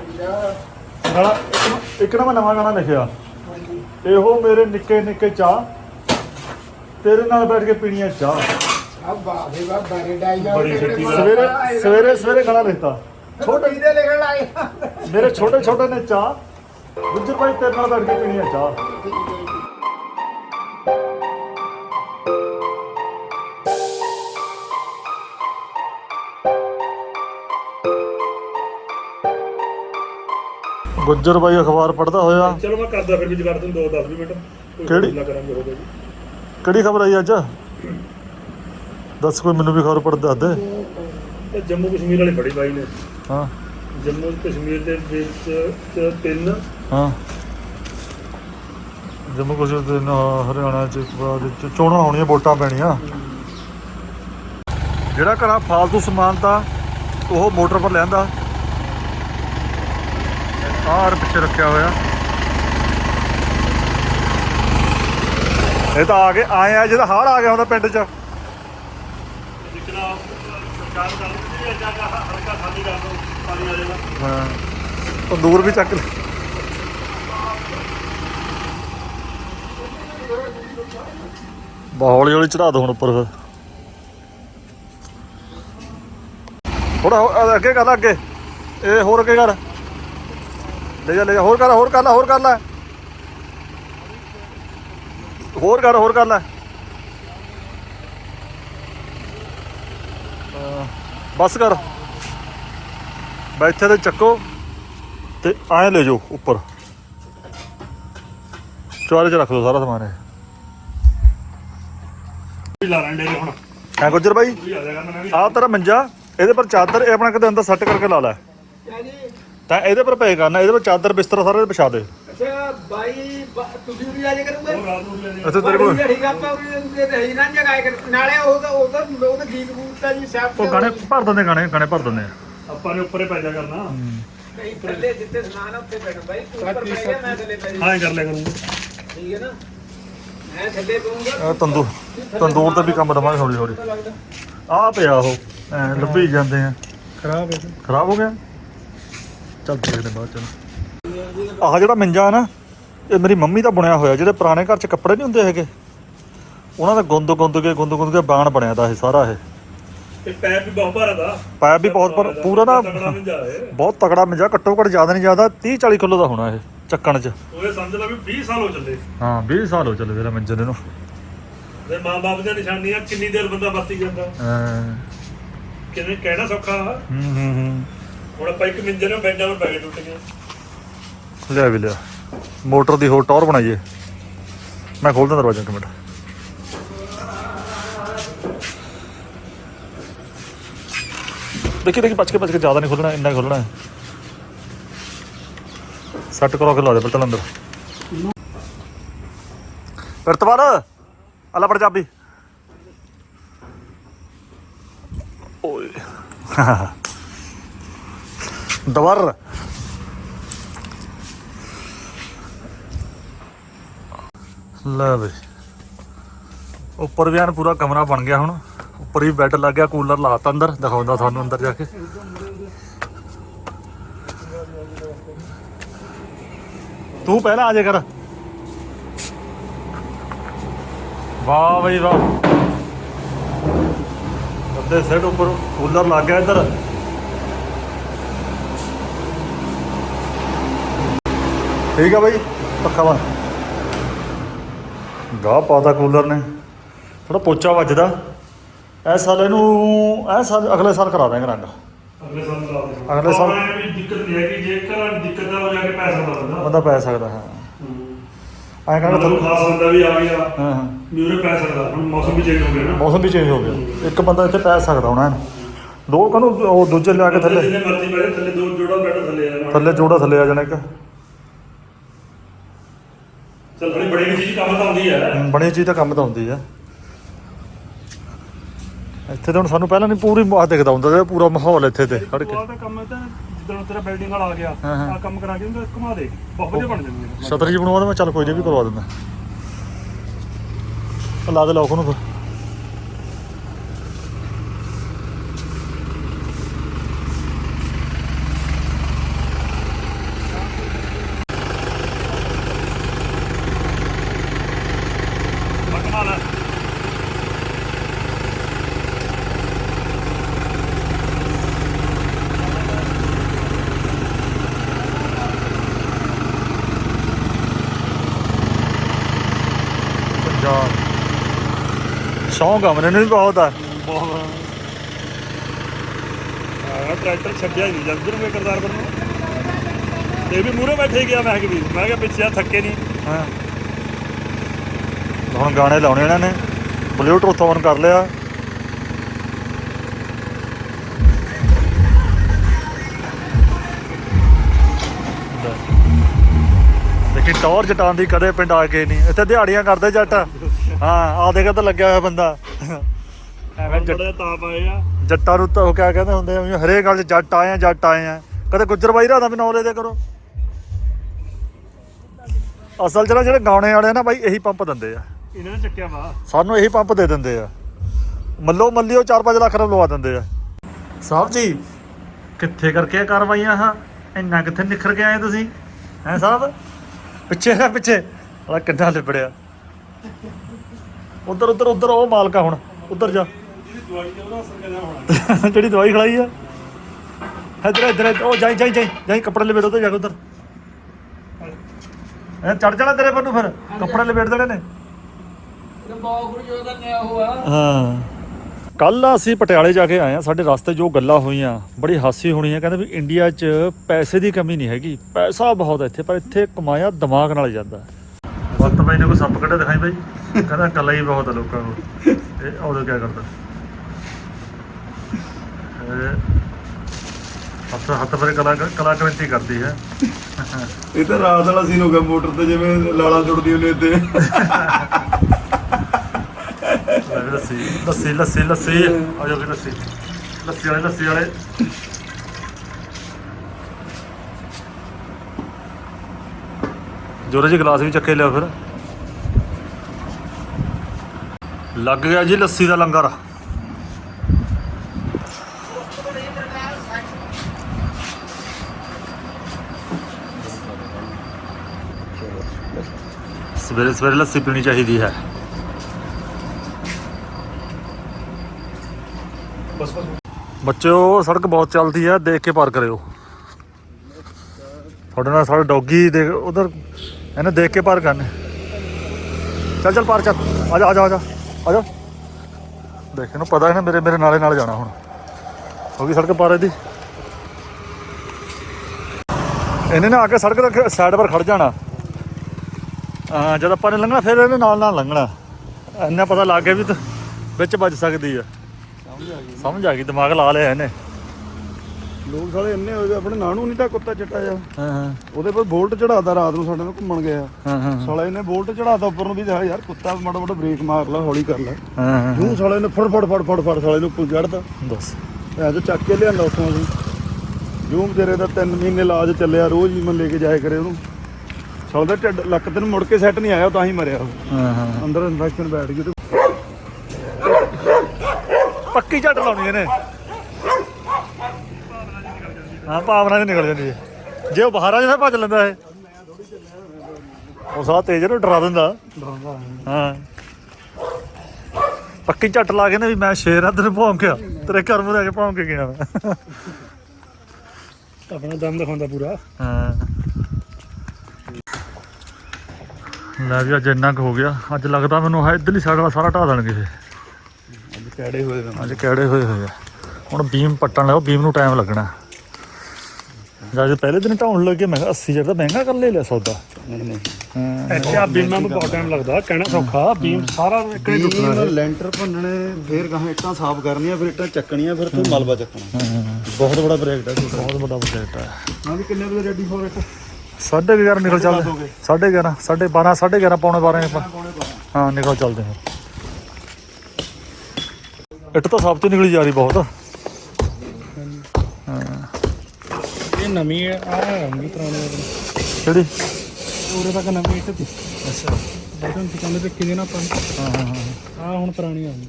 ਇੱਕ ਨਾ ਮੈਂ ਨਵਾਂ ਗਾਣਾ ਲਿਖਿਆ। ਇਹੋ ਮੇਰੇ ਨਿੱਕੇ ਨਿੱਕੇ ਚਾਹ। ਤੇਰੇ ਨਾਲ ਬੈਠ ਕੇ ਪੀਣੀ ਆ ਚਾਹ। ਬੜੀ ਛੇਤੀ। ਸਵੇਰੇ ਸਵੇਰੇ ਸਵੇਰੇ ਗਾਣਾ ਲਿਖਤਾ ਛੋਟੇ ਦੇ ਲਿਖਣ ਲਾਏ ਮੇਰੇ ਛੋਟੇ ਛੋਟੇ ਨੇ ਚਾਹ। ਗੁੱਜਰ ਭਾਈ ਤੇਰੇ ਨਾਲ ਬੈਠ ਕੇ ਪੀਣੀ ਆ ਚਾਹ। ਗੁੱਜਰ ਭਾਈ ਅਖਬਾਰ ਪੜ੍ਹਦਾ ਹੋਇਆ। ਚਲੋ ਮੈਂ ਕਰਦਾ ਫਿਰ ਵੀ ਜਗਾੜ ਤੈਨੂੰ 2 10 ਮਿੰਟ। ਕੋਈ ਕਿਹੜੀ? ਗੱਲਾਂ ਕਰਾਂਗੇ ਹੋ ਗਿਆ ਜੀ ਕਿਹੜੀ ਖਬਰ ਆਈ ਅੱਜ? ਦੱਸ ਕੋਈ ਮੈਨੂੰ ਵੀ ਖਬਰ ਪੜ੍ਹ ਦੱਸ ਦੇ। ਇਹ ਜੰਮੂ ਕਸ਼ਮੀਰ ਵਾਲੀ ਫੜੀ ਬਾਈ ਨੇ। ਹਾਂ। ਜੰਮੂ ਕਸ਼ਮੀਰ ਦੇ ਵਿੱਚ ਚ ਤਿੰਨ। ਹਾਂ। ਜੰਮੂ ਕਸ਼ਮੀਰ ਦੇ ਨਾ- ਹਰਿਆਣਾ ਚ ਵਾਰ ਚ ਚੋਣਾਂ ਹੋਣੀਆਂ ਵੋਟਾਂ ਪੈਣੀਆਂ। ਜਿਹੜਾ ਘਰਾਂ ਫਾਲਤੂ ਸਮਾਨ ਤਾਂ ਉਹ ਮੋਟਰ ਪਰ ਲੈਂਦਾ। ਆਰ ਪਿੱਛੇ ਰੱਖਿਆ ਹੋਇਆ। ਇਹ ਤਾਂ ਆ ਗਏ ਆਏ ਆ ਜਿਹਦਾ ਹਾੜ ਆ ਗਿਆ ਹੁੰਦਾ ਪਿੰਡ 'ਚ। ਹੈ ਤੰਦੂਰ ਵੀ ਚੱਕ ਲੈ। ਬਾ ਹੌਲੀ ਚੜਾ ਦੋ ਹੁਣ ਉੱਪਰ ਫਿਰ। ਥੋੜਾ ਅੱਗੇ ਕਰ ਲੈ ਅੱਗੇ। ਇਹ ਹੋਰ ਅੱਗੇ ਕਰ। ਲੈ ਜਾ ਲੈ ਜਾ ਹੋਰ ਕਰ ਹੋਰ ਕਰ ਲੈ ਹੋਰ ਕਰ ਲੈ। ਹੋਰ ਕਰ ਹੋਰ ਕਰ ਲੈ। ਹਾਂ, ਬਸ ਕਰ। ਬੈਠੇ ਤੇ ਚੱਕੋ ਤੇ ਐਂ ਲੈ ਜਾਓ ਉੱਪਰ। ਚੁਆਰੇ 'ਚ ਰੱਖ ਦਿਓ ਸਾਰਾ ਸਮਾਨ ਇਹ। ਲਾ ਹੁਣ। ਗੁੱਜਰ ਬਾਈ ਆ ਤੇਰਾ ਮੰਜਾ ਇਹਦੇ ਪਰ ਚਾਦਰ ਇਹ ਆਪਣਾ ਕਿਤੇ ਅੰਦਰ ਸੈੱਟ ਕਰਕੇ ਲਾ ਲੈ। ਤਾਂ ਇਹਦੇ ਪਰ ਪਏ ਕਰਨਾ ਇਹਦੇ ਪਰ ਚਾਦਰ ਬਿਸਤਰਾ ਸਾਰਾ ਇਹਦੇ ਵਿਛਾ ਦੇ। ਬਾਈ ਬਾ- ਤੁਸੀਂ ਵੀ ਆਜੇ ਕਰੋਗੇ? ਉਹ ਰਾਤ ਨੂੰ ਵੀ ਆ ਜਾਏਗਾ ਇੱਥੇ ਤੇਰੇ ਕੋਲ ਠੀਕ ਆ ਆਪਾਂ ਵੀ ਤੇ ਰਹੀ ਨਾ ਜਗਾਏ ਕਰ ਨਾਲੇ ਉਹ ਤਾਂ ਉਹ ਤਾਂ ਉਹ ਤਾਂ ਗੀਤ ਗੂਤ ਜੀ ਸਭ ਉਹ ਗਾਣੇ ਭਰ ਦਿੰਦੇ ਗਾਣੇ ਗਾਣੇ ਭਰ ਦਿੰਦੇ ਆ। ਆਪਾਂ ਨੇ ਉੱਪਰੇ ਪੈ ਜਾ ਕਰਨਾ। ਨਹੀਂ ਥੱਲੇ ਜਿੱਥੇ ਸਮਾਨ ਆ ਉੱਥੇ ਬੈਠੋ ਬਾਈ। ਤੂੰ ਉੱਪਰ ਬੈਠ ਜਾ ਮੈਂ ਥੱਲੇ ਬੈਠ ਹਾਂ ਇਹ ਕਰ ਲਿਆ ਕਰੂੰਗਾ। ਠੀਕ ਹੈ ਨਾ? ਮੈਂ ਥੱਲੇ ਪਊਂਗਾ। ਇਹ ਤੰਦੂਰ ਤੰਦੂਰ ਤੇ ਵੀ ਕੰਮ ਦਵਾਂਗੇ ਹੌਲੀ ਹੌਲੀ। ਲੱਗਦਾ ਆਹ ਪਿਆ ਉਹ ਐ ਲੱਭੀ ਜਾਂਦੇ ਆ। ਖਰਾਬ ਹੈ ਖਰਾਬ ਹੋ ਗਿਆ? ਚੱਲ ਦੇਖਦੇ ਬਾਅਦ ਚ। ਆਹ ਜਿਹੜਾ ਮੰਜਾ ਨਾ ਇਹ ਮੇਰੀ ਮੰਮੀ ਦਾ ਬੁਣਿਆ ਹੋਇਆ ਜਿਹੜੇ ਪੁਰਾਣੇ ਘਰ 'ਚ ਕੱਪੜੇ ਨਹੀਂ ਹੁੰਦੇ ਹੈਗੇ। ਉਹਨਾਂ ਦਾ ਗੁੰਦ ਗੁੰਦ ਕੇ ਗੁੰਦ ਗੁੰਦ ਕੇ ਬਾਣ ਬਣਿਆ ਦਾ ਇਹ ਸਾਰਾ ਇਹ। ਤੇ ਪੈਪ ਵੀ ਬਹੁਤ ਭਾਰਾ ਦਾ। ਪਾਇਪ ਵੀ ਬਹੁਤ ਪਰ ਪੂਰਾ ਨਾ ਤਕੜਾ ਬਹੁਤ ਤਕੜਾ ਮਿੰਜਾ ਘੱਟੋ ਘੱਟ ਜ਼ਿਆਦਾ ਨਹੀਂ ਜ਼ਿਆਦਾ 30 40 ਕਿਲੋ ਦਾ ਹੋਣਾ ਇਹ ਚੱਕਣ 'ਚ। ਉਹਦੇ ਸਮਝ ਲਾ ਵੀ 20 ਸਾਲ ਹੋ ਚੱਲੇ। ਹਾਂ 20 ਸਾਲ ਹੋ ਚੱਲੇ ਵੀਰਾ ਮਿੰਜੇ ਦੇ ਨੂੰ। ਤੇ ਮਾਂ-ਬਾਪ ਦੀਆਂ ਨਿਸ਼ਾਨੀਆਂ ਕਿੰਨੀ ਦੇਰ ਬੰਦਾ ਵਰਤੀ ਜਾਂਦਾ। ਅਹ, ਕਿਵੇਂ ਕਹਿਣਾ ਸੌਖਾ। ਵਾ। ਹੂੰ ਹੂੰ ਹੂੰ। ਹੁਣ ਆਪਾਂ ਇੱਕ ਮਿੰਜਰ ਨੂੰ ਬੈਡਾਂ 'ਤੇ ਪੈ ਟੁੱਟ ਗਏ। ਲਿਆ ਵੀ ਲਿਆ। ਮੋਟਰ ਦੀ ਹੋਰ ਟੌਰ ਬਣਾਈਏ। ਮੈਂ ਖੋਲਦਾ ਦਰਵਾਜ਼ਾ ਇੱਕ ਮਿੰਟ। ਦੇਖੀ ਦੇਖੀ ਬਚ ਕੇ ਬਚ ਕੇ ਜ਼ਿਆਦਾ ਨਹੀਂ ਖੋਲਣਾ, ਇੰਨਾ ਹੀ ਖੋਲਣਾ ਹੈ। ਸੈੱਟ ਕਰੋ ਕੇ ਲਾ ਦੇ ਬਲਤਲ ਅੰਦਰ। ਫਿਰ ਦੁਬਾਰਾ ਅੱਲਾ ਪੜ ਚਾਬੀ ਓਏ। ਦਵਰ। ਲੈ ਬਈ। ਉੱਪਰ ਵੀ ਐਨ ਪੂਰਾ ਕਮਰਾ ਬਣ ਗਿਆ ਹੁਣ। ਉੱਪਰ ਵੀ ਬੈੱਡ ਲੱਗ ਗਿਆ ਕੂਲਰ ਲਾਤਾ ਅੰਦਰ, ਦਿਖਾਉਂਦਾ ਤੁਹਾਨੂੰ ਅੰਦਰ ਜਾ ਕੇ। ਤੂੰ ਪਹਿਲਾਂ ਆ ਜਾ ਕਰ। ਵਾਹ ਬਈ ਵਾਹ। ਅੱਧੇ ਸੈੱਟ ਉੱਪਰ ਕੂਲਰ ਲੱਗ ਗਿਆ ਇੱਧਰ। ਠੀਕ ਆ ਬਾਈ ਪੱਖਾ ਬੰਦ ਗਾਹ ਪਾਤਾ ਕੂਲਰ ਨੇ। ਥੋੜਾ ਪੋਚਾ ਵੱਜਦਾ। ਇਹ ਸਾਲ ਇਹਨੂੰ ਇਹ ਸਾਲ ਅਗਲੇ ਸਾਲ ਕਰਾ ਦਾਂਗੇ ਰੰਗ। ਅਗਲੇ ਸਾਲ ਲਾ ਦੇ ਅਗਲੇ ਸਾਲ- ਐਂ ਵੀ ਦਿੱਕਤ ਨਹੀਂ ਹੈਗੀ ਜੇ ਘਰਾਂ ਦੀ ਦਿੱਕਤ ਆ ਜਾ ਕੇ ਪੈਸਾ ਲਾ ਦਿੰਦਾ ਬੰਦਾ ਪੈ ਸਕਦਾ ਹਾਂ। ਐਂ ਕਹਿੰਦਾ ਮਤਲਬ ਖਾਸ ਬੰਦਾ ਵੀ ਆ ਗਿਆ ਹਾਂ ਹਾਂ। ਮਿਊਰੇ ਪੈ ਸਕਦਾ। ਹੁਣ ਮੌਸਮ ਵੀ ਚੇਂਜ ਹੋ ਗਿਆ ਨਾ। ਮੌਸਮ ਵੀ ਚੇਂਜ ਹੋ ਗਿਆ। ਇੱਕ ਬੰਦਾ ਇੱਥੇ ਪੈ ਸਕਦਾ ਹੁਣ ਐਨ ਦੋ ਕਨੂੰ ਉਹ ਦੂਜੇ ਲਿਆ ਕੇ ਥੱਲੇ ਜਿੰਨੇ ਮਰਜ਼ੀ ਪੈ ਜਾਏ, ਥੱਲੇ ਦੋ ਜੋੜਾ ਥੱਲੇ ਆ ਜਾਣਾ। ਥੱਲੇ ਜੋੜਾ ਥੱਲੇ ਆ ਜਾਣਾ ਇੱਕ। ਚੱਲ ਥੋੜੀ ਬੜੀ ਵੀ ਚੀਜ਼ ਕੰਮ ਤਾਂ ਆਉਂਦੀ ਹੈ ਬਣੀ ਚੀਜ਼ ਤਾਂ ਕੰਮ ਤਾਂ ਹੁੰਦੀ ਆ। ਇੱਥੇ ਤਾਂ ਹੁਣ ਸਾਨੂੰ ਪਹਿਲਾਂ ਨਹੀਂ ਪੂਰੀ ਮਾਹ ਦਿਖਦਾ ਹੁੰਦਾ ਸੀ ਪੂਰਾ ਮਾਹੌਲ ਇੱਥੇ ਤੇ ਖੜ ਕੇ। ਉਹ ਤਾਂ ਕੰਮ ਤਾਂ ਜਦੋਂ ਤੇਰਾ ਬਿਲਡਿੰਗ ਵਾਲਾ ਆ ਗਿਆ ਹਾਂ, ਹਾਂ। ਆ ਕੰਮ ਕਰਾ ਕੇ ਉਹਨੂੰ ਘੁਮਾ ਦੇ ਬਹੁਤ ਵਧੀਆ ਬਣ ਜਾਂਦੀ ਹੈ ਛਤਰੀ ਜੀ ਬਣਵਾ ਦੇ ਮੈਂ ਚੱਲ ਕੋਈ ਨਹੀਂ ਵੀ ਕਰਵਾ ਦਿੰਦਾ। ਉਹ ਲਾ ਦੇ ਲੋਕ ਨੂੰ ਫਿਰ। ਸ਼ੌਂਕ ਆ ਮੈਨੂੰ ਵੀ ਬਹੁਤ ਆ। ਬਹੁਤ ਆ। ਟਰੈਕਟਰ ਛੱਡਿਆ ਹੀ ਨਹੀਂ ਜਦ ਨੂੰ ਕਰਦਾਰ ਨੂੰ ਇਹ ਵੀ ਮੂਹਰੇ ਬੈਠੇ ਹੀ ਗਿਆ ਮੈਂ ਕਿ ਵੀ ਮੈਂ ਕਿਹਾ ਪਿੱਛੇ ਆ ਥੱਕੇ ਨਹੀਂ। ਹਾਂ। ਹੁਣ ਗਾਣੇ ਲਾਉਣੇ ਇਹਨਾਂ ਨੇ। ਬਲੂਟੁੱਥ ਔਨ ਕਰ ਲਿਆ। ਦੇਖੀ ਟੌਰ ਜਟਾਂ ਦੀ ਕਦੇ ਪਿੰਡ ਆ ਕੇ ਨਹੀਂ। ਇੱਥੇ ਦਿਹਾੜੀਆਂ ਕਰਦੇ ਜੱਟ। ਹਾਂ ਆ ਦੇਖ ਤਾਂ ਲੱਗਿਆ ਹੋਇਆ ਬੰਦਾ। ਐਵੇਂ ਜੱਟ- ਬੜਾ ਤਾਪ ਆਏ ਆ। ਜੱਟਾਂ ਨੂੰ ਤਾਂ ਉਹ ਕਿਆ ਕਹਿੰਦੇ ਹੁੰਦੇ ਆ ਹਰੇਕ ਗੱਲ 'ਚ ਜੱਟ ਆਏ ਆ ਜੱਟ ਆਏ ਆ। ਕਦੇ ਗੁੱਜਰ ਬਾਈ ਦਾ ਵੀ ਨੌਲੇ ਦੇ ਕਰੋ। ਅਸਲ ਨਾ ਜਿਹੜੇ ਗਾਉਣੇ ਵਾਲੇ ਨਾ ਬਾਈ ਇਹੀ ਪੰਪ ਦਿੰਦੇ ਆ। ਇਹਨਾਂ ਨੇ ਚੱਕਿਆ ਵਾ। ਸਾਨੂੰ ਇਹੀ ਪੰਪ ਦੇ ਦਿੰਦੇ ਆ। ਮੱਲੋ ਮੱਲੀਓ 4-5 ਲੱਖ ਰੁਪਏ ਲਵਾ ਦਿੰਦੇ ਆ। ਸਾਹਿਬ ਜੀ ਕਿੱਥੇ ਕਰਕੇ ਆ ਕਾਰਵਾਈਆਂ ਹਾਂ? ਇੰਨਾ ਕਿੱਥੇ ਨਿਖਰ ਕੇ ਆਏ ਤੁਸੀਂ? ਹੈ ਸਾਹਿਬ? ਪਿੱਛੇ ਆ ਪਿੱਛੇ। ਆ ਕਿੰਨਾ ਲਿਬੜਿਆ। ਉਧਰ ਉਧਰ ਉਧਰ ਉਹ ਮਾਲਕਾ ਹੁਣ, ਉਧਰ ਜਾ। ਜਿਹੜੀ ਦਵਾਈ ਖਲਾਈ ਆ। ਇੱਧਰ ਇੱਧਰ ਉਹ ਜਾਈ ਜਾਈ ਜਾਈ ਜਾਈ, ਕੱਪੜੇ ਲਪੇਟ ਉਧਰ ਜਾ ਕੇ ਉਧਰ। ਐ ਚੜ ਜਾਣਾ ਤੇਰੇ ਪਰ ਨੂੰ ਫਿਰ, ਕੱਪੜੇ ਲਪੇਟ ਦੇਣੇ ਨੇ। ਹਾਂ। ਕੱਲ ਅਸੀਂ ਪਟਿਆਲੇ ਜਾ ਕੇ ਆਏ ਆ ਸਾਡੇ ਰਸਤੇ ਜੋ ਗੱਲਾਂ ਹੋਈਆਂ, ਬੜੀ ਹਾਸੀ ਹੋਣੀ ਹੈ ਕਹਿੰਦੇ ਵੀ ਇੰਡੀਆ 'ਚ ਪੈਸੇ ਦੀ ਕਮੀ ਨਹੀਂ ਹੈਗੀ, ਪੈਸਾ ਬਹੁਤ ਇੱਥੇ, ਪਰ ਇੱਥੇ ਕਮਾਇਆ ਦਿਮਾਗ ਨਾਲ ਜਾਂਦਾ। ਵਕਤ ਬਾਈ ਨੇ ਕੋਈ ਸੱਪ ਕੱਢਿਆ ਦਿਖਾਈ ਬਾਈ? ਕਹਿੰਦਾ ਕੱਲਾ ਹੀ ਬਹੁਤ ਆ ਲੋਕਾਂ ਕੋਲ ਇਹ ਉਦੋਂ ਕੀ ਕਰਦਾ? ਹੱਥ ਹੱਥ ਪਰ ਕਲਾ ਕਲਾ ਕ੍ਰਾਂਤੀ ਕਰਦੀ ਹੈ। ਇਹ ਤਾਂ ਰਾਤ ਵਾਲਾ ਸੀਨ ਹੋ ਗਿਆ ਮੋਟਰ ਤੇ ਜਿਵੇਂ ਲਾਲਾਂ ਜੁੜਦੀ ਹੁੰਦੀ ਤੇ ਲੱਸੀ ਲੱਸੀ ਲੱਸੀ ਲੱਸੀ। ਆ ਜਾਓ ਲੱਸੀ। ਲੱਸੀ ਵਾਲੇ ਲੱਸੀ ਵਾਲੇ। ਜੋਰੇ ਜੀ ਗਲਾਸ ਵੀ ਚੱਕੇ ਲਿਆ ਫਿਰ। ਲੱਗ ਗਿਆ ਜੀ ਲੱਸੀ ਦਾ ਲੰਗਰ। ਸਵੇਰੇ ਸਵੇਰੇ ਲੱਸੀ ਪੀਣੀ ਚਾਹੀਦੀ ਹੈ। ਬਸ ਬਸ ਬੱਚਿਓ, ਸੜਕ ਬਹੁਤ ਚੱਲਦੀ ਹੈ, ਦੇਖ ਕੇ ਪਾਰ ਕਰਿਓ। ਤੁਹਾਡੇ ਨਾਲ ਸਾਡੇ ਡੌਗੀ ਦੇ ਉਧਰ, ਇਹਨੇ ਦੇਖ ਕੇ ਪਾਰ ਕਰਨੇ। ਚੱਲ ਚੱਲ ਪਾਰ ਚੱਲ। ਆ ਜਾ ਆ ਜਾ ਆ ਜਾ। ਆ ਜਾ। ਦੇਖ, ਇਹਨੂੰ ਪਤਾ ਹੈ ਮੇਰੇ ਮੇਰੇ ਨਾਲੇ ਨਾਲ ਜਾਣਾ ਹੁਣ। ਹੋ ਗਈ ਸੜਕ ਪਾਰ ਇਹਦੀ। ਇਹਨੇ ਨਾ ਆ ਕੇ ਸੜਕ ਦੇ ਸਾਈਡ ਪਰ ਖੜ ਜਾਣਾ। ਹਾਂ ਜਦ ਆਪਾਂ ਨੇ ਲੰਘਣਾ, ਫਿਰ ਇਹਨੇ ਨਾਲ ਨਾਲ ਲੰਘਣਾ। ਇੰਨਾ ਪਤਾ ਲੱਗ ਗਿਆ ਵੀ ਤੇ ਵਿੱਚ ਵੱਜ ਸਕਦੀ ਆ। ਸਮਝ ਆ ਗਈ, ਦਿਮਾਗ ਲਾ ਲਿਆ ਇਹਨੇ। ਲੋਕ ਸਾਲੇ ਇੰਨੇ ਹੋਏ ਵੇ, ਆਪਣੇ ਨਾਨੂ ਨਹੀਂ ਤਾਂ ਕੁੱਤਾ ਚਿੱਟਾ ਜਾ ਹਾਂ ਹਾਂ। ਉਹਦੇ ਪਰ ਬੋਲਟ ਚੜਾਤਾ ਰਾਤ ਨੂੰ ਸਾਡੇ ਨਾਲ ਘੁੰਮਣ ਗਿਆ। ਹਾਂ ਹਾਂ। ਸਾਲੇ ਨੇ ਬੋਲਟ ਚੜਾਤਾ ਉੱਪਰ ਨੂੰ ਵੀ ਦੇਖਿਆ ਯਾਰ ਕੁੱਤਾ ਮਾੜਾ ਮਾੜਾ ਬ੍ਰੇਕ ਮਾਰ ਲਾ ਹੌਲੀ ਕਰ ਲੈ। ਹਾਂ ਹਾਂ ਜੂ ਸਾਲੇ ਨੇ ਫੜ ਫੜ ਫੜ ਫੜ ਫੜ ਸਾਲੇ ਨੂੰ ਉੱਪਰ ਚੜਦਾ ਦੱਸ। ਐ ਤਾਂ ਚੱਕ ਕੇ ਲਿਆਂਦਾ ਉੱਥੋਂ ਅਸੀਂ। ਜੂਮ ਤੇਰੇ ਦਾ 3 ਮਹੀਨੇ ਇਲਾਜ ਚੱਲਿਆ ਰੋਜ਼ ਹੀ ਮੈਂ ਲੈ ਕੇ ਜਾਇਆ ਕਰੇ ਉਹਨੂੰ। ਸਾਲੇ ਦਾ ਢਿੱਡ ਲੱਕ ਤੇ ਨੂੰ ਮੁੜ ਕੇ ਸੈੱਟ ਨਹੀਂ ਆਇਆ ਉਹ ਤਾਂ ਹੀ ਮਰਿਆ ਉਹ। ਹਾਂ ਹਾਂ ਅੰਦਰ ਇਨਫੈਕਸ਼ਨ ਬੈਠ ਗਈ ਤੇ ਪੱਕੀ ਝੱਟ ਲਾਉਣੀ ਇਹਨੇ। ਹਾਂ ਭਾਵਨਾ ਜੀ ਨਿਕਲ ਜਾਂਦੀ ਹੈ। ਜੇ ਉਹ ਬਾਹਰ ਆ ਜਾਂਦਾ ਭੱਜ ਲੈਂਦਾ ਇਹ। ਉਹ ਸਾਲਾ ਤੇਜ ਨੂੰ ਡਰਾ ਦਿੰਦਾ। ਹਾਂ। ਪੱਕੀ ਝੱਟ ਲਾ ਕੇ ਨਾ ਵੀ ਮੈਂ ਸ਼ੇਰ ਆ ਤੈਨੂੰ ਭੌਂਕਿਆ ਤੇਰੇ ਘਰ ਮੂਹਰੇ ਆ ਕੇ ਭੌਂਕ ਕੇ ਗਿਆ ਮੈਂ। ਆਪਣਾ ਦਮ ਦਿਖਾਉਂਦਾ ਪੂਰਾ। ਹਾਂ। ਲੈ ਵੀ ਅੱਜ ਇੰਨਾ ਕੁ ਹੋ ਗਿਆ। ਅੱਜ ਲੱਗਦਾ ਮੈਨੂੰ ਹੈ ਇਧਰਲੀ ਸਾਈਡ ਵਾਲਾ ਸਾਰਾ ਢਾ ਦੇਣਗੇ ਇਹ। ਅੱਜ ਕੈੜੇ ਹੋਏ ਅੱਜ ਕਿਹੜੇ ਹੋਏ ਹੋਏ ਆ। ਹੁਣ ਬੀਮ ਪੱਟਣ ਲੱਗੋ ਬੀਮ ਨੂੰ ਟਾਈਮ ਲੱਗਣਾ। ਜਦ ਪਹਿਲੇ ਦਿਨ ਢਾਉਣ ਲੱਗੇ ਮੈਂ ਕਿਹਾ 80 ਜਿਹੜਾ ਤਾਂ ਮਹਿੰਗਾ ਕਰ ਲੈ ਲਿਆ ਸੌਦਾ। ਨਹੀਂ ਨਹੀਂ। ਹਾਂ। ਇੱਥੇ ਆ ਬੀਮਾਂ ਨੂੰ ਬਹੁਤ ਟਾਈਮ ਲੱਗਦਾ ਕਹਿਣਾ ਸੌਖਾ ਬੀਮ ਸਾਰਾ ਇੱਕ ਹੀ ਟੁੱਟਣਾ ਬੀਮ ਲੈਂਟਰ ਭੰਨਣੇ ਫੇਰ ਗਾਹਾਂ ਇੱਟਾਂ ਸਾਫ਼ ਕਰਨੀਆਂ ਫਿਰ ਇੱਟਾਂ ਚੱਕਣੀਆਂ ਫਿਰ ਤੂੰ ਮਲਬਾ ਚੱਕਣਾ। ਬਹੁਤ ਬੜਾ ਪ੍ਰੋਜੈਕਟ ਹੈ ਬਹੁਤ ਵੱਡਾ ਪ੍ਰੋਜੈਕਟ ਹੈ ਹਾਂ ਵੀ ਕਿੰਨੇ ਵਜੇ ਰੈਡੀ ਫੋਰ ਇੱਟ ਸਾਢੇ 11 ਨਿਕਲ ਚੱਲਦੇ। ਸਾਢੇ 11 ਸਾਢੇ 12 ਸਾਢੇ 11 ਪੌਣੇ 12 ਆਪਾਂ। ਹਾਂ ਨਿਕਲ ਚੱਲਦੇ ਹਾਂ ਇੱਟ ਤਾਂ ਸਭ ਤੋਂ ਨਿਕਲੀ ਜਾ ਰਹੀ ਬਹੁਤ। ਨਵੀਂ ਹੈ ਆ ਆਉਂਗੀ ਪੁਰਾਣੀ ਵਾਲੀ ਕਿਹੜੀ? ਉਰੇ ਤੱਕ ਨਵੀਂ ਇੱਟ ਤੀ। ਅੱਛਾ। ਬਟਨ ਟਿਕਾਣੇ ਤੇ ਕਿਹਦੇ ਨਾ ਆਪਾਂ। ਹਾਂ ਹਾਂ ਹਾਂ। ਆ ਹੁਣ ਪੁਰਾਣੀ ਆ ਗਈ।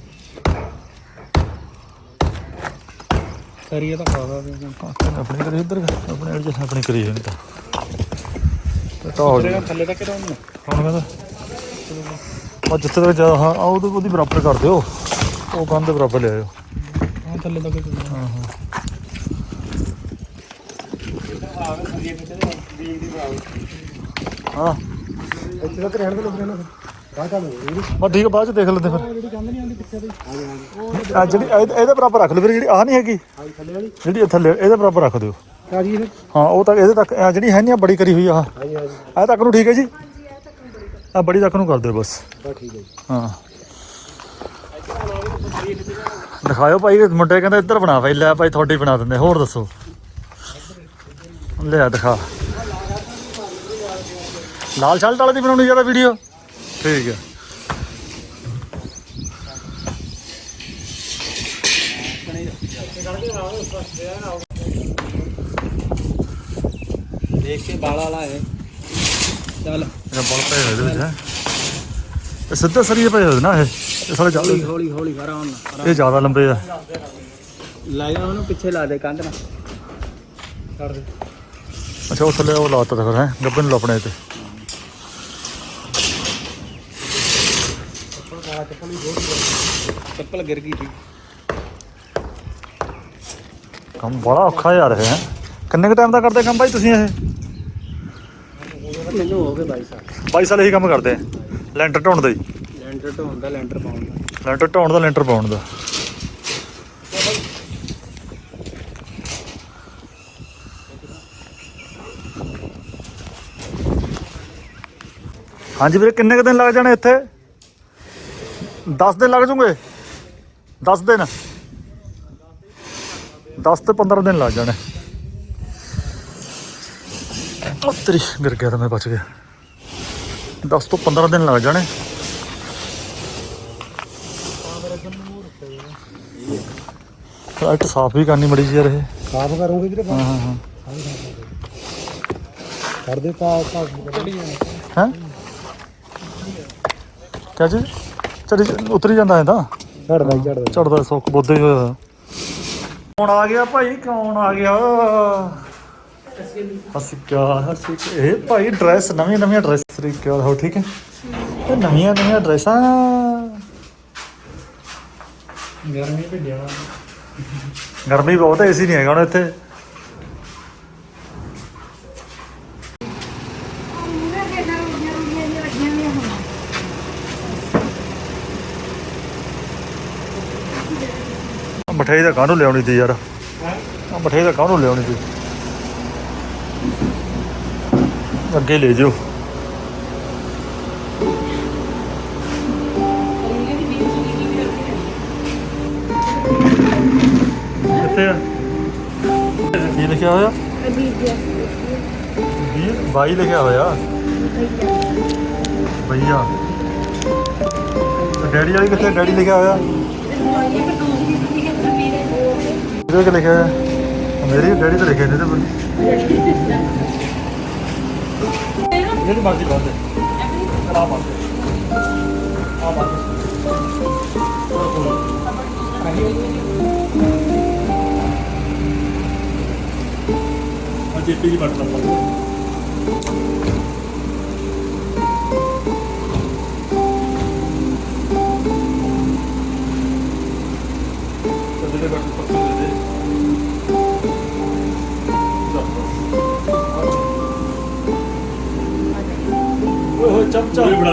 ਸਰੀਆ ਤਾਂ ਖਾਦਾ ਦੇ ਹਾਂ, ਆਪਣੀ ਕਰੀ ਇੱਧਰ ਆਪਣੇ ਵਾਲੀ ਚ ਆਪਣੀ ਕਰੀ ਨਹੀਂ ਤਾਂ। ਤੇ ਤਾਂ ਹੋ ਤੇਰੇ ਥੱਲੇ ਤੱਕ ਹੁੰਦਾ? ਹੁਣ ਕਹਿੰਦਾ ਉਹ ਜਿੱਥੇ ਤੱਕ ਜਾ ਹਾਂ ਆਹ ਉਹਦੇ ਉਹਦੀ ਬਰਾਬਰ ਕਰ ਦਿਓ। ਉਹ ਦੇ ਬਰਾਬਰ ਲੈ ਆਇਓ। ਆ ਥੱਲੇ ਤੱਕ ਹਾਂ ਹਾਂ। ਹਾਂ। ਇੱਥੇ ਤੱਕ ਰਹਿਣ ਦੇ ਲੋਕ ਰਹਿਣਾ ਰਾਹ ਕੰਮ ਬਸ ਠੀਕ ਆ, ਬਾਅਦ ਚ ਦੇਖ ਲੈਂਦੇ ਫਿਰ। ਜਿਹੜੀ ਕੰਧ ਨਹੀਂ ਆਉਂਦੀ ਪਿੱਛੇ ਦੀ ਆ ਜਿਹੜੀ ਇਹ- ਇਹਦੇ ਬਰਾਬਰ ਰੱਖ ਲਓ ਫਿਰ ਜਿਹੜੀ ਆ ਨਹੀਂ ਹੈਗੀ। ਥੱਲੇ ਵਾਲੀ ਜਿਹੜੀ ਇਹ ਥੱਲੇ ਇਹਦੇ ਬਰਾਬਰ ਰੱਖ ਦਿਓ। ਕਾਜੀ ਇਹ ਹਾਂ, ਉਹ ਤੱਕ ਇਹਦੇ ਤੱਕ ਆਹ ਜਿਹੜੀ ਹੈ ਨਹੀਂ ਆ ਬੜੀ ਕਰੀ ਹੋਈ ਆ ਹਾਂਜੀ ਹਾਂਜੀ ਆ ਤੱਕ ਨੂੰ ਠੀਕ ਹੈ ਜੀ? ਆ ਬੜੀ ਤੱਕ ਨੂੰ ਕਰ ਦਿਓ ਬਸ। ਬਸ ਠੀਕ ਹੈ। ਜੀ ਹਾਂ ਦਿਖਾਇਓ ਭਾਈ, ਮੁੰਡੇ ਕਹਿੰਦੇ ਇੱਧਰ ਬਣਾ ਭਾਈ, ਲੈ ਭਾਈ, ਤੁਹਾਡੀ ਬਣਾ ਦਿੰਦੇ ਹੋਰ ਦੱਸੋ। ਲਿਆ ਦਿਖਾ। ਲਾਲ ਸ਼ਾਲਟ ਵਾਲੇ ਦੀ ਬਣਾਉਣੀ ਜ਼ਿਆਦਾ ਵੀਡੀਓ ਠੀਕ ਹੈ ਦੇਖ ਕੇ ਬਾਲ ਵਾਲਾ ਹੈ ਚੱਲ। ਇਹ ਬਲ ਪਏ ਹੋਏ ਵਿੱਚ ਹੈ। ਇਹ ਸਿੱਧੇ ਸਰੀਏ ਪਏ ਹੋਏ ਨਾ ਇਹ। ਇਹ ਸਾਰੇ ਜ਼ਿਆਦਾ ਹੌਲੀ ਹੌਲੀ ਆਰਾਮ ਨਾਲ ਇਹ ਜ਼ਿਆਦਾ ਲੰਬੇ ਆ। ਲੈ ਜਾ ਉਹਨੂੰ ਪਿੱਛੇ ਲਾ ਦੇ ਕੰਧ ਨਾਲ। ਛੱਡ ਦੇ। ਅੱਛਾ ਉਹ ਥੱਲੇ ਉਹ ਲਾਤਾ ਤਾਂ ਫਿਰ ਹੈ? ਗੱਬੇ ਨੂੰ ਲੱਪਣੇ ਤੇ ਚੱਪਲ ਗਿਰ ਗਈ ਸੀ ਕੰਮ ਬੜਾ ਔਖਾ ਯਾਰ ਇਹ ਹੈ? ਕਿੰਨੇ ਕੁ ਟਾਈਮ ਦਾ ਕਰਦੇ ਕੰਮ ਭਾਈ ਤੁਸੀਂ ਇਹ? ਮੈਨੂੰ ਹੋ ਗਏ ਬਾਈ ਸਾਹਿਬ 22 ਸਾਲ ਇਹੀ ਕੰਮ ਕਰਦੇ ਆ। ਲੈਂਟਰ ਢਾਉਣ ਦਾ ਹੀ। ਲੈਂਟਰ ਢੋਣ ਦਾ ਲੈਂਟਰ ਪਾਉਣ ਦਾ। ਲੈਂਟਰ ਢਾਉਣ ਦਾ ਲੈਂਟਰ ਪਾਉਣ ਦਾ। ਹਾਂਜੀ ਵੀਰੇ ਕਿੰਨੇ ਕੁ ਦਿਨ ਲੱਗ ਜਾਣੇ ਇੱਥੇ? 10 ਦਿਨ ਲੱਗ ਜੂਗੇ 10 ਦਿਨ? 10 ਤੇ 15 ਦਿਨ ਲੱਗ ਜਾਣੇ। ਉਹ ਤੇਰੀ ਗਿਰ ਗਿਆ ਤਾਂ ਮੈਂ ਬਚ ਗਿਆ। 10 ਤੋਂ 15 ਦਿਨ ਲੱਗ ਜਾਣੇ। ਫਲਾਈਟ ਸਾਫ਼ ਵੀ ਕਰਨੀ ਮੜੀ ਜੀ ਯਾਰ ਇਹ। ਸਾਫ਼ ਕਰੋਗੇ ਵੀਰੇ ਹਾਂ ਹਾਂ ਹਾਂ। ਛੱਡ ਦੇ ਤਾਂ ਚੜੀ ਹੈ? ਕਿਆ ਜੀ ਚੜੀ ਉਤਰੀ ਜਾਂਦਾ ਤਾਂ? ਛੱਡਦਾ ਹੀ ਚੜਦਾ। ਸੁੱਕ ਬੁੱਧੇ ਹੀ ਹੋਇਆ ਕੌਣ ਆ ਗਿਆ ਭਾਈ? ਕੌਣ ਆ ਗਿਆ? ਅਸੀਂ ਕਿਆ ਅਸੀਂ ਇਹ ਭਾਈ ਡਰੈਸ ਨਵੀਆਂ ਨਵੀਆਂ ਡਰੈਸ ਤਰੀਕੇ ਹੋ ਠੀਕ ਹੈ? ਇਹ ਨਵੀਆਂ ਨਵੀਆਂ ਡਰੈਸਾਂ। ਗਰਮੀ ਭੇਜਿਆ ਗਰਮੀ ਬਹੁਤ ਏਸੀ ਨਹੀਂ ਹੈਗਾ ਹੁਣ ਇੱਥੇ ਮੂਰੇ ਦੇ ਨਾਲ ਰੁੜੀਆਂ ਰੁੜੀਆਂ ਜਿਹੀਆਂ ਲੱਗੀਆਂ ਹੋਈਆਂ ਹੁਣ ਆਹ ਮਠਿਆਈ ਤਾਂ ਕਾਹਨੂੰ ਲਿਆਉਣੀ ਤੀ ਯਾਰ? ਆ ਮਠਿਆਈ ਤਾਂ ਕਾਹਨੂੰ ਲਿਆਉਣੀ ਤੀ ਅੱਗੇ ਲੈ ਜਾਓ। ਕਿੱਥੇ ਆ? ਕੀ ਲਿਖਿਆ ਹੋਇਆ? ਅਬੀ ਜੀ 20 22 ਲਿਖਿਆ ਹੋਇਆ। ਭਈਆ ਤੇ ਡੈਡੀ ਵਾਲੀ ਕਿੱਥੇ ਡੈਡੀ ਲਿਖਿਆ ਹੋਇਆ? ਇਹਦੇ ਕਿ ਲਿਖਿਆ ਹੋਇਆ ਮੇਰੀ ਡੈਡੀ ਤਾਂ ਲਿਖਿਆ ਨਹੀਂ ਤੇ ਇਹਦੀ ਮਰਜ਼ੀ ਬੰਦ ਹੈ ਆ ਬੰਦ ਆ ਬੰਦ ਜੇਪੀ ਜੀ ਬਟਨ ਨੰਬਰ ਜਿਹੜੇ ਬਣਾ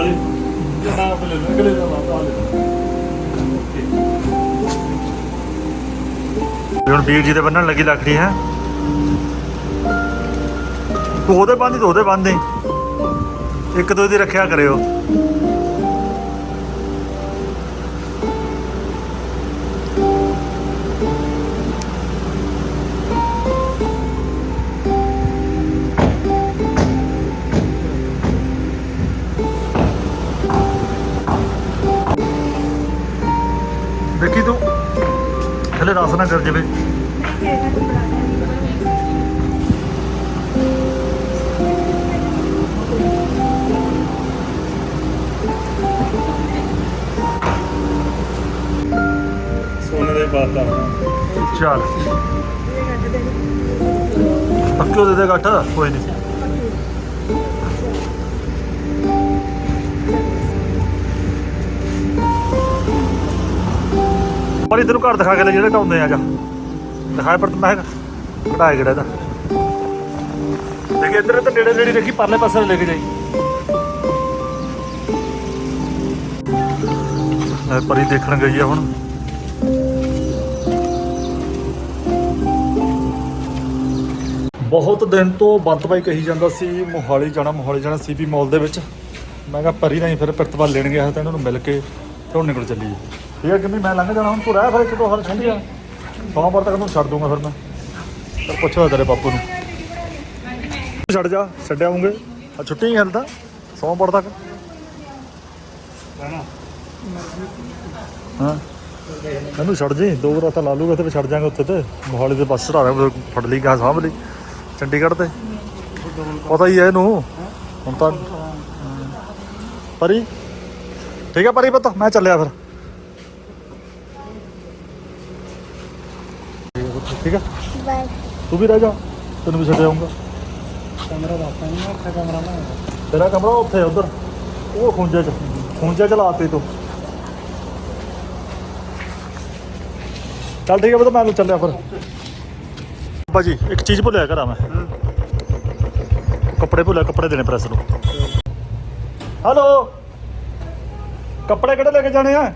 ਦੇ। ਅਗਲੇ ਦਾ ਲੈ ਹੁਣ ਵੀਰ ਜੀ ਦੇ ਬੰਨਣ ਲੱਗੀ ਲੱਕੜੀ ਹੈ? ਉਹਦੇ ਬੰਦੀ ਤੂੰ ਉਹਦੇ ਬੰਦੀ ਇੱਕ ਦੋ ਦੀ ਰੱਖਿਆ ਕਰਿਓ। ਨਾ ਕਰ ਜਾਵੇ। ਸੋਨੇ ਦੇ ਪਾਤਾ ਚੱਲ। ਪੱਕੇ ਉਹਦੇ ਦੇ ਗੱਠ ਕੋਈ ਨਹੀਂ। ਪਰ ਇਧਰ ਘਰ ਦਿਖਾ ਕੇ ਲੈ ਜਿਹੜੇ ਢਾਉਂਦੇ ਆ ਜਾ। ਦਿਖਾਏ ਪਰ ਮੈਂ ਕਢਾਏ ਕਿਹੜਾ ਦਾ ਦੇਖੀ, ਇੱਧਰ ਤਾਂ ਨੇੜੇ ਨੇੜੇ ਦੇਖੀ, ਪਰਲੇ ਪਾਸੇ ਨੂੰ ਲੈ ਕੇ ਜਾਈ। ਪਰੀ ਦੇਖਣ ਗਈ ਆ ਹੁਣ। ਬਹੁਤ ਦਿਨ ਤੋਂ ਬੰਤ ਭਾਈ ਕਹੀ ਜਾਂਦਾ ਸੀ, ਮੋਹਾਲੀ ਜਾਣਾ ਮੋਹਾਲੀ ਜਾਣਾ ਸੀਪੀ ਮਾਲ ਦੇ ਵਿੱਚ। ਮੈਂ ਕਿਹਾ ਪਰੀ ਨਹੀਂ ਫਿਰ ਪਿਰਤਪਾਲ ਲੈਣ ਗਿਆ ਤਾਂ ਇਹਨਾਂ ਨੂੰ ਮਿਲ ਕੇ ਤੇ ਹੁਣ ਨਿਕਲ ਚੱਲੀਏ। ਠੀਕ ਹੈ ਕਿ ਮੈਂ ਲੰਘ ਜਾਣਾ, ਹੁਣ ਤੂੰ ਰਹਿ ਫਿਰ, ਇੱਕ ਦੋ ਹਾਲ ਠੰਡੀ ਆ। ਸੋਮਵਾਰ ਤੱਕ ਤੂੰ ਛੱਡ ਦੂੰਗਾ ਫਿਰ ਮੈਂ। ਫਿਰ ਪੁੱਛੋ ਤੇਰੇ ਪਾਪੂ ਨੂੰ। ਛੱਡ ਜਾ, ਛੱਡਿਆ ਆਉਂਗੇ ਆ ਛੁੱਟੀ ਨਹੀਂ ਹਲਦਾ ਸੋਮਵਾਰ ਤੱਕ। ਹਾਂ। ਮੈਨੂੰ ਛੱਡ ਜੀ, ਦੋ ਰਾਤਾਂ ਲਾ ਲੂਗਾ ਤੇ ਛੱਡ ਜਾਾਂਗੇ ਉੱਥੇ ਤੇ। ਮੋਹਾਲੀ ਦੇ ਬੱਸ ਚੜਾ ਰਿਹਾ ਫੜ ਲਈ ਗਾ ਸਾਂਭ ਲਈ, ਚੰਡੀਗੜ੍ਹ ਤੇ। ਪਤਾ ਹੀ ਹੈ ਇਹਨੂੰ। ਹੁਣ ਤਾਂ ਪਰੀ? ਠੀਕ ਹੈ ਪਰੀ ਪਤਾ, ਮੈਂ ਚੱਲਿਆ ਫਿਰ। ਠੀਕ ਹੈ ਬਾਏ ਤੂੰ ਵੀ ਰਹਿ ਜਾ ਤੈਨੂੰ ਵੀ ਛੱਡ ਆਉਂਗਾ ਕਮਰਾ ਵਾਪਸ ਨਹੀਂ ਉੱਥੇ ਕਮਰਾ ਨਾ ਤੇਰਾ ਕਮਰਾ ਉੱਥੇ ਉਧਰ। ਉਹ ਖੁੰਝੇ ਚ ਖੁੰਝੇ ਚ ਲਾਤੇ ਤੂੰ। ਚੱਲ ਠੀਕ ਹੈ ਬਤਾ ਮੈਂ ਚੱਲਿਆ ਫਿਰ। ਬਾਜੀ ਇੱਕ ਚੀਜ਼ ਭੁੱਲਿਆ ਕਰਾਂ ਮੈਂ। ਕੱਪੜੇ ਭੁੱਲਿਆ ਕੱਪੜੇ ਦੇਣੇ ਪ੍ਰੈਸ ਨੂੰ। ਹੈਲੋ? ਕੱਪੜੇ ਕਿਹੜੇ ਲੈ ਕੇ ਜਾਣੇ ਆ?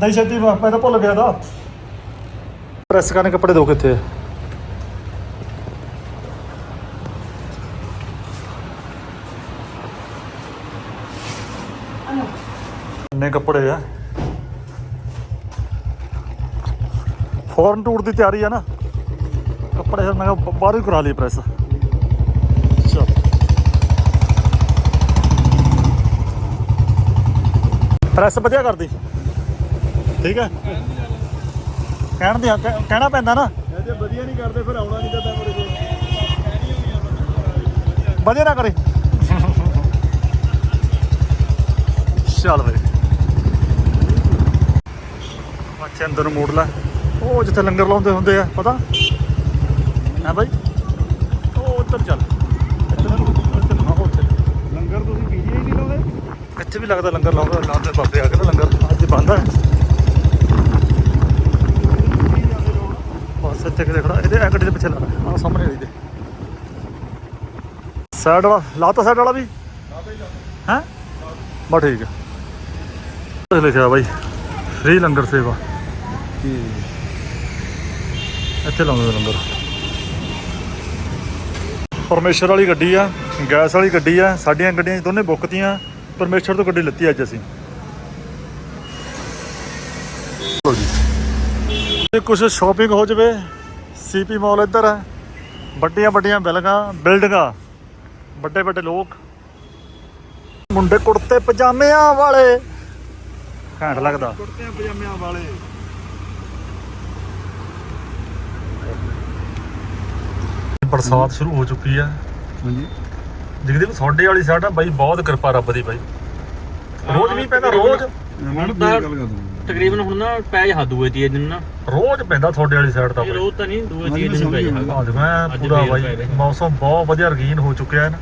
ਨਹੀਂ ਛੇਤੀ ਮੈਂ ਤਾਂ ਭੁੱਲ ਗਿਆ ਦਾ ਪ੍ਰੈਸ ਕਰਨੇ ਕੱਪੜੇ ਦੋ ਕਿੱਥੇ ਆ? ਕਿੰਨੇ ਕੱਪੜੇ ਆ? ਫੋਰਨ ਟੂਰ ਦੀ ਤਿਆਰੀ ਆ ਨਾ। ਕੱਪੜੇ ਫਿਰ ਮੈਂ ਕਿਹਾ ਬਾਹਰੋਂ ਹੀ ਕਰਾ ਲਈ ਪ੍ਰੈਸ। ਚਲ। ਪ੍ਰੈਸ ਵਧੀਆ ਕਰਦੀ। ਠੀਕ ਹੈ? ਕਹਿਣ ਦੀ ਕਹਿ- ਕਹਿਣਾ ਪੈਂਦਾ ਨਾ। ਜੇ ਵਧੀਆ ਨਹੀਂ ਕਰਦੇ ਫਿਰ ਆਉਣਾ ਨਹੀਂ ਤਾਂ ਮੇਰੇ ਕੋਲ ਵਧੀਆ ਨਾ ਕਰੇ। ਚੱਲ ਬਈ। ਬੱਚੇ ਅੰਦਰ ਨੂੰ ਮੋੜ ਲੈ। ਉਹ ਜਿੱਥੇ ਲੰਗਰ ਲਾਉਂਦੇ ਹੁੰਦੇ ਆ ਪਤਾ? ਹੈ ਬਾਈ? ਉਹ ਉੱਧਰ ਚੱਲ। ਇੱਧਰ ਨੂੰ, ਇੱਧਰ ਨੂੰ, ਹਾਂ ਉੱਥੇ ਲੰਗਰ ਤੁਸੀਂ ਪੀਜੀ ਹੀ ਨਹੀਂ ਲਾਉਂਦੇ? ਇੱਥੇ ਵੀ ਲੱਗਦਾ ਲੰਗਰ ਲਾਉਂਦਾ ਲਾਉਂਦੇ ਬਾਬੇ ਆ ਕੇ ਲੰਗਰ। ਅੱਜ ਬੰਦ ਹੈ ਸੱਚੇ ਕਿਤੇ ਖੜਾ ਇਹਦੇ ਗੱਡੀ ਦੇ ਪਿੱਛੇ ਲਾ ਆ ਸਾਹਮਣੇ ਵਾਲੀ ਦੇ। ਸਾਈਡ ਵਾਲਾ ਲਾਤਾ ਸਾਈਡ ਵਾਲਾ ਵੀ? ਹੈ? ਬਾ ਠੀਕ ਹੈ ਲਿਖਿਆ ਬਾਈ ਫ੍ਰੀ ਲੰਗਰ ਸੇਵਾ। ਇੱਥੇ ਲਾਉਂਦੇ ਲੰਗਰ। ਪਰਮੇਸ਼ਰ ਵਾਲੀ ਗੱਡੀ ਆ ਗੈਸ ਵਾਲੀ ਗੱਡੀ ਆ ਸਾਡੀਆਂ ਗੱਡੀਆਂ ਦੋਨੇ ਬੁੱਕ ਤੀਆਂ ਪਰਮੇਸ਼ਰ ਤੋਂ ਗੱਡੀ ਲੱਤੀ ਅੱਜ ਅਸੀਂ। ਲੋ ਜੇ। ਕੁਝ ਸ਼ਾਪਿੰਗ ਹੋ ਜਵੇ ਸੀਪੀ ਮਾਲ ਇੱਧਰ ਹੈ ਵੱਡੀਆਂ ਵੱਡੀਆਂ ਬਿਲਡਿੰਗਾਂ ਬਿਲਡਿੰਗਾਂ ਵੱਡੇ ਵੱਡੇ ਲੋਕ। ਮੁੰਡੇ ਕੁੜਤੇ ਪਜਾਮਿਆਂ ਵਾਲੇ। ਘੈਂਟ ਲੱਗਦਾ। ਕੁੜਤੇ ਪਜਾਮਿਆਂ ਵਾਲੇ। ਬਰਸਾਤ ਸ਼ੁਰੂ ਹੋ ਚੁੱਕੀ ਆ ਹਾਂਜੀ। ਜਗਦੀਪ ਤੁਹਾਡੇ ਵਾਲੀ ਸਾਈਡ ਆ ਬਾਈ ਬਹੁਤ ਕਿਰਪਾ ਰੱਬ ਦੀ ਬਾਈ। ਰੋਜ਼ ਵੀ ਪੈਂਦਾ ਰੋਜ਼। ਤਾਂ- ਗੱਲ ਕਰ ਤਕਰੀਬਨ ਹੁਣ ਨਾ ਪੈ ਜਾ ਦੂਏ ਤੀਏ ਦਿਨ ਨਾ। ਰੋਜ਼ ਪੈਂਦਾ ਤੁਹਾਡੇ ਵਾਲੀ ਸਾਈਡ ਤਾਂ ਇਹ ਬਾਈ ਰੋਜ਼ ਤਾਂ ਨਹੀਂ ਦੂਏ ਤੀਏ ਦਿਨ ਪੈ ਜਾ ਅੱਜ ਮੈਂ ਅੱਜ ਪੂਰਾ ਫੇਰ ਬਾਈ ਰਿਹਾ। ਮੌਸਮ ਬਹੁਤ ਵਧੀਆ ਰਗੀਨ ਹੋ ਚੁੱਕਿਆ ਹੈ ਨਾ।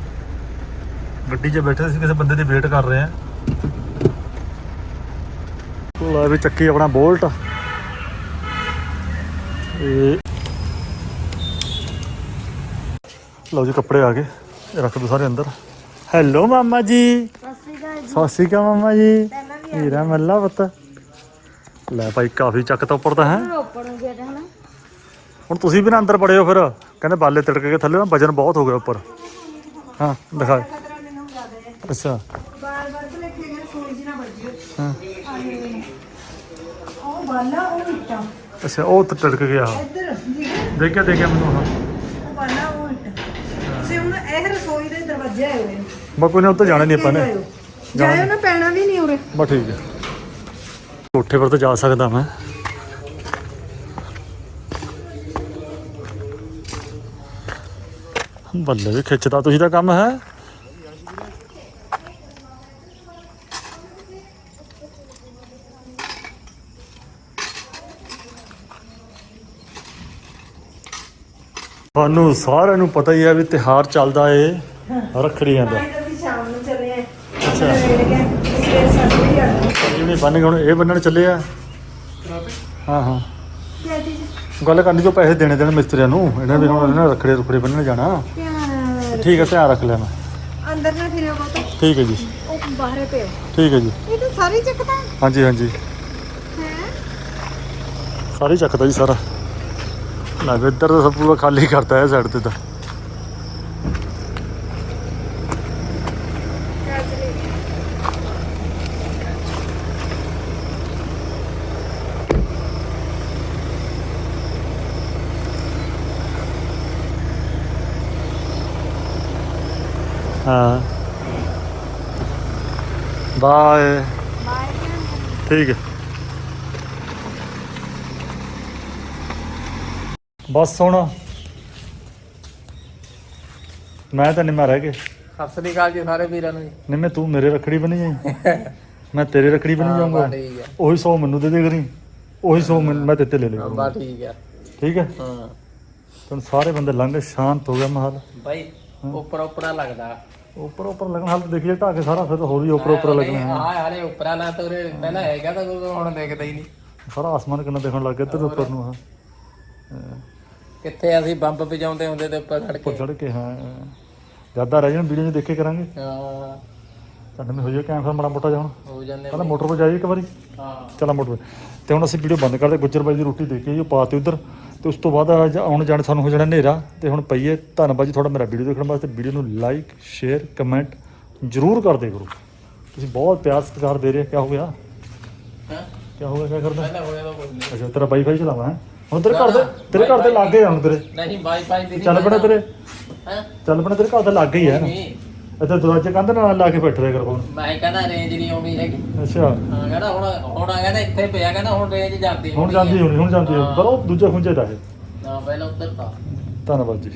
ਗੱਡੀ 'ਚ ਬੈਠੇ ਸੀ ਕਿਸੇ ਬੰਦੇ ਦੀ ਵੇਟ ਕਰ ਰਹੇ ਆ ਕੋਲਾ ਵੀ ਚੱਕੀ ਆਪਣਾ ਬੋਲਟ। ਇਹ ਲਓ ਜੀ ਕੱਪੜੇ ਆ ਗਏ ਇਹ ਰੱਖ ਦੋ ਸਾਰੇ ਅੰਦਰ। ਹੈਲੋ ਮਾਮਾ ਜੀ। ਸਤਿ ਸ਼੍ਰੀ ਅਕਾਲ ਜੀ। ਸਤਿ ਸ਼੍ਰੀ ਅਕਾਲ ਮਾਮਾ ਜੀ। ਪਹਿਲਾਂ ਵੀ ਹੀਰਾ ਮੱਲਾ ਪੁੱਤ। ਲੈ ਭਾਈ ਕਾਫੀ ਚੱਕ ਤਾਂ ਉੱਪਰ ਤਾਂ ਹੈ। ਰੋਪੜ ਨੂੰ ਗਿਆ ਤਾਂ ਹਨਾ ਹੁਣ ਤੁਸੀਂ ਵੀ ਨਾ ਅੰਦਰ ਹੋ ਫਿਰ। ਕਹਿੰਦੇ ਬਾਲੇ ਤਿੜਕ ਕੇ ਥੱਲੇ ਨਾ ਵਜਨ ਬਹੁਤ ਹੋ ਗਿਆ ਉੱਪਰ। ਹਾਂ ਦਿਖਾ। ਅੱਛਾ। ਬਾਰ ਬਾਰ ਭਲੇਖੇ ਨਾਲ ਸੋਈ ਜੀ ਨਾ ਵੱਜਿਓ ਹਾਂ। ਆਏ ਉਹ ਬਾਲਾ ਉਹ ਇੱਟਾਂ। ਅੱਛਾ ਉਹ ਉੱਤੇ ਤਿੜਕ ਗਿਆ। ਇੱਧਰ ਦੇਖਿਆ ਦੇਖਿਆ ਮੈਨੂੰ ਹਾਂ ਉਹ ਬਾਲਾ ਉਹ ਇੱਟ। ਸੇ ਹੁਣ ਇਹ ਰਸੋਈ ਦੇ ਦਰਵਾਜ਼ੇ ਆਏ ਹੋਏ ਨੇ। ਬਾ ਕੋਈ ਨਾ ਉੱਤੇ ਜਾਣਾ ਨਹੀਂ ਆਪਾਂ ਨੇ। ਜਾਇਓ ਨਾ ਪੈਣਾ ਵੀ ਨਹੀਂ ਉਰੇ। ਬਾ ਠੀਕ ਹੈ। ਕੋਠੇ ਪਰ ਤਾਂ ਜਾ ਸਕਦਾ ਮੈਂ। ਬੱਲੇ ਵੀ ਖਿੱਚਦਾ ਤੁਸੀਂ ਦਾ ਕੰਮ ਹੈ। ਤੁਹਾਨੂੰ ਸਾਰਿਆਂ ਨੂੰ ਪਤਾ ਹੀ ਹੈ ਵੀ ਤਿਹਾਰ ਚੱਲਦਾ ਏ। ਰੱਖੜੀਆਂ ਦਾ ਅਸੀਂ ਸ਼ਾਮ ਨੂੰ ਚੱਲੇ ਆਂ ਅੱਛਾ। ਜਿਵੇਂ ਬੰਨ ਗਏ ਹੁਣ ਇਹ ਬੰਨਣ ਚੱਲੇ ਆ। ਹਾਂ ਹਾਂ। ਗੱਲ ਕਰਨੀ ਜੋ ਪੈਸੇ ਦੇਣੇ ਦੇਣ ਮਿਸਤਰੀਆਂ ਨੂੰ ਇਹਨਾਂ ਵੀ ਹੁਣ ਇਹਨਾਂ ਰਖੜੇ ਰੁਖੜੇ ਬੰਨਣ ਜਾਣਾ। ਠੀਕ ਹੈ ਧਿਆਨ ਰੱਖ ਮੈਂ। ਅੰਦਰ ਨਾ ਫਿਰਿਓ ਬਹੁਤ। ਠੀਕ ਹੈ ਜੀ। ਉਹ ਬਾਹਰੇ ਪਿਓ। ਠੀਕ ਹੈ ਜੀ। ਇਹ ਤਾਂ ਸਾਰੀ ਚੱਕਦਾ ਹਾਂਜੀ ਹਾਂਜੀ। ਹੈ? ਸਾਰੀ ਚੱਕਦਾ ਜੀ ਸਾਰਾ। ਲੱਗ ਇੱਧਰ ਤਾਂ ਸਭ ਪੂਰਾ ਖਾਲੀ ਕਰਤਾ ਹੈ ਸਾਈਡ ਤੇ ਤਾਂ ਹਾਂ ਬਾਏ। ਠੀਕ ਹੈ। ਬਸ ਹੁਣ ਮੈਂ ਤਾਂ ਨਿੰਮਾ ਰਹਿ ਗਏ। ਸਤਿ ਸ੍ਰੀ ਅਕਾਲ ਜੀ ਸਾਰੇ ਵੀਰਾਂ ਨੂੰ ਜੀ। ਨਿੰਮੇ ਤੂੰ ਮੇਰੇ ਰੱਖੜੀ ਬਣੀ ਜਾਈ ਮੈਂ ਤੇਰੇ ਰੱਖੜੀ ਬਣੀ ਜਾਊਂਗਾ। ਠੀਕ ਹੈ। ਉਹੀ 100 ਮੈਨੂੰ ਦੇ ਦੇ ਕਰੀ। ਉਹੀ 100 ਮੈਂ ਤੇ ਤੇ ਲੈ ਲਿਆ ਬਾ ਠੀਕ ਹੈ। ਠੀਕ ਹੈ? ਹਾਂ। ਹੁਣ ਸਾਰੇ ਬੰਦੇ ਲੰਘ ਸ਼ਾਂਤ ਹੋ ਗਿਆ ਮਹਲ। ਬਾਈ ਉੱਪਰ ਉੱਪਰਾ ਲੱਗਦਾ। ਉੱਪਰ ਉੱਪਰ ਲੱਗਣ ਹਾਲ ਤਾਂ ਦੇਖੀਏ ਢਾ ਕੇ ਸਾਰਾ ਫਿਰ ਤਾਂ ਹੋਰ ਵੀ ਉੱਪਰ ਉੱਪਰ ਲੱਗਣਾ ਹੈ ਹਾਂ ਹਾਲੇ ਉੱਪਰਾ ਲਾ ਤੋਰੇ ਪਹਿਲਾਂ ਹੈਗਾ ਤਾਂ ਹੁਣ ਦੇਖਦਾ ਹੀ ਨਹੀਂ। ਸਾਰਾ ਆਸਮਾਨ ਕਿੰਨਾ ਦੇਖਣ ਲੱਗ ਗਿਆ ਤੇ ਉੱਪਰ ਨੂੰ ਹਾਂ ਕਿੱਥੇ ਅਸੀਂ ਬੰਬ ਵਜਾਉਂਦੇ ਹੁੰਦੇ ਤੇ ਉੱਪਰ ਖੜ ਕੇ। ਚੜ ਕੇ ਹਾਂ। ਜ਼ਿਆਦਾ ਰਹਿ ਜਾਣ ਵੀਡੀਓ 'ਚ ਦੇਖੇ ਕਰਾਂਗੇ। ਹਾਂ। ਤੁਹਾਡੇ में ਹੋ ਜਾਏ ਕੈਂਫਰ ਮਾੜਾ ਮੋਟਾ ਜਿਹਾ ਹੁਣ। ਹੋ ਜਾਂਦੇ ਪਹਿਲਾਂ ਮੋਟਰ 'ਤੇ ਜਾਈਏ ਇੱਕ ਵਾਰੀ। ਹਾਂ। ਚਲਾ ਮੋਟਰ 'ਤੇ। ਹੁਣ ਅਸੀਂ ਵੀਡੀਓ ਬੰਦ ਕਰਦੇ ਗੁੱਜਰ ਬਾਈ ਦੀ ਰੋਟੀ ਦੇ ਕੇ ਜੀ ਪਾਤੇ ਉਧਰ। ਤੇ ਉਸ ਤੋਂ ਬਾਅਦ ਅੱਜ ਆਉਣ ਜਾਣ ਸਾਨੂੰ ਹੋ ਜਾਣਾ ਹਨੇਰਾ ਤੇ ਹੁਣ ਪਈਏ ਧੰਨਵਾਦ ਜੀ ਤੁਹਾਡਾ ਮੇਰਾ ਵੀਡੀਓ ਦੇਖਣ ਵਾਸਤੇ। ਵੀਡੀਓ ਨੂੰ ਲਾਈਕ ਸ਼ੇਅਰ ਕਮੈਂਟ ਜ਼ਰੂਰ ਕਰਦੇ ਕਰੋ। ਤੁਸੀਂ ਬਹੁਤ ਪਿਆਰ ਸਤਿਕਾਰ ਦੇ ਰਹੇ ਹੋ। ਕਿਆ ਹੋ ਗਿਆ? ਹਾਂ? ਕਿਆ ਹੋ ਗਿਆ? ਕਿਆ ਕਰਦਾ? ਅੱਛਾ ਤੇਰਾ ਵਾਈਫਾਈ ਚਲਾਵਾ ਹੈ? ਹੁਣ ਤੇਰੇ ਘਰ ਦੇ ਤੇਰੇ ਘਰ ਦੇ ਲੱਗ ਆ ਹੁਣ ਤੇਰੇ। ਨਹੀਂ ਵਾਈਫਾਈ ਦੀ ਚੱਲ ਪਣਾ ਤੇਰੇ। ਹਾਂ? ਚੱਲ ਪਣਾ ਤੇਰੇ ਘਰ ਦੇ ਲੱਗ ਗਈ ਹੈ ਨਾ ਨਹੀਂ। ਇੱਥੇ ਦਰਵਾਜ਼ੇ ਕੰਧ ਨਾਲ ਲਾ ਕੇ ਬੈਠ ਰਿਹਾ ਕਰ ਫੋਨ ਮੈਂ ਕਹਿੰਦਾ ਰੇਂਜ ਨਹੀਂ ਆਉਣੀ ਹੈਗੀ। ਅੱਛਾ। ਹਾਂ ਕਹਿੰਦਾ ਹੁਣ ਹੁਣ ਆ ਕਹਿੰਦਾ ਇੱਥੇ ਪਿਆ ਕਹਿੰਦਾ ਹੁਣ ਰੇਂਜ ਜਾਂਦੀ ਹੁਣ ਜਾਂਦੀ ਹੋਣੀ ਹੁਣ ਜਾਂਦੀ ਹੋਣੀ। ਪਰ ਉਹ ਦੂਜੇ ਖੁੰਝੇ ਦਾ ਹੈ ਨਾ ਪਹਿਲਾਂ ਉੱਧਰ ਤਾਂ ਧੰਨਵਾਦ ਜੀ।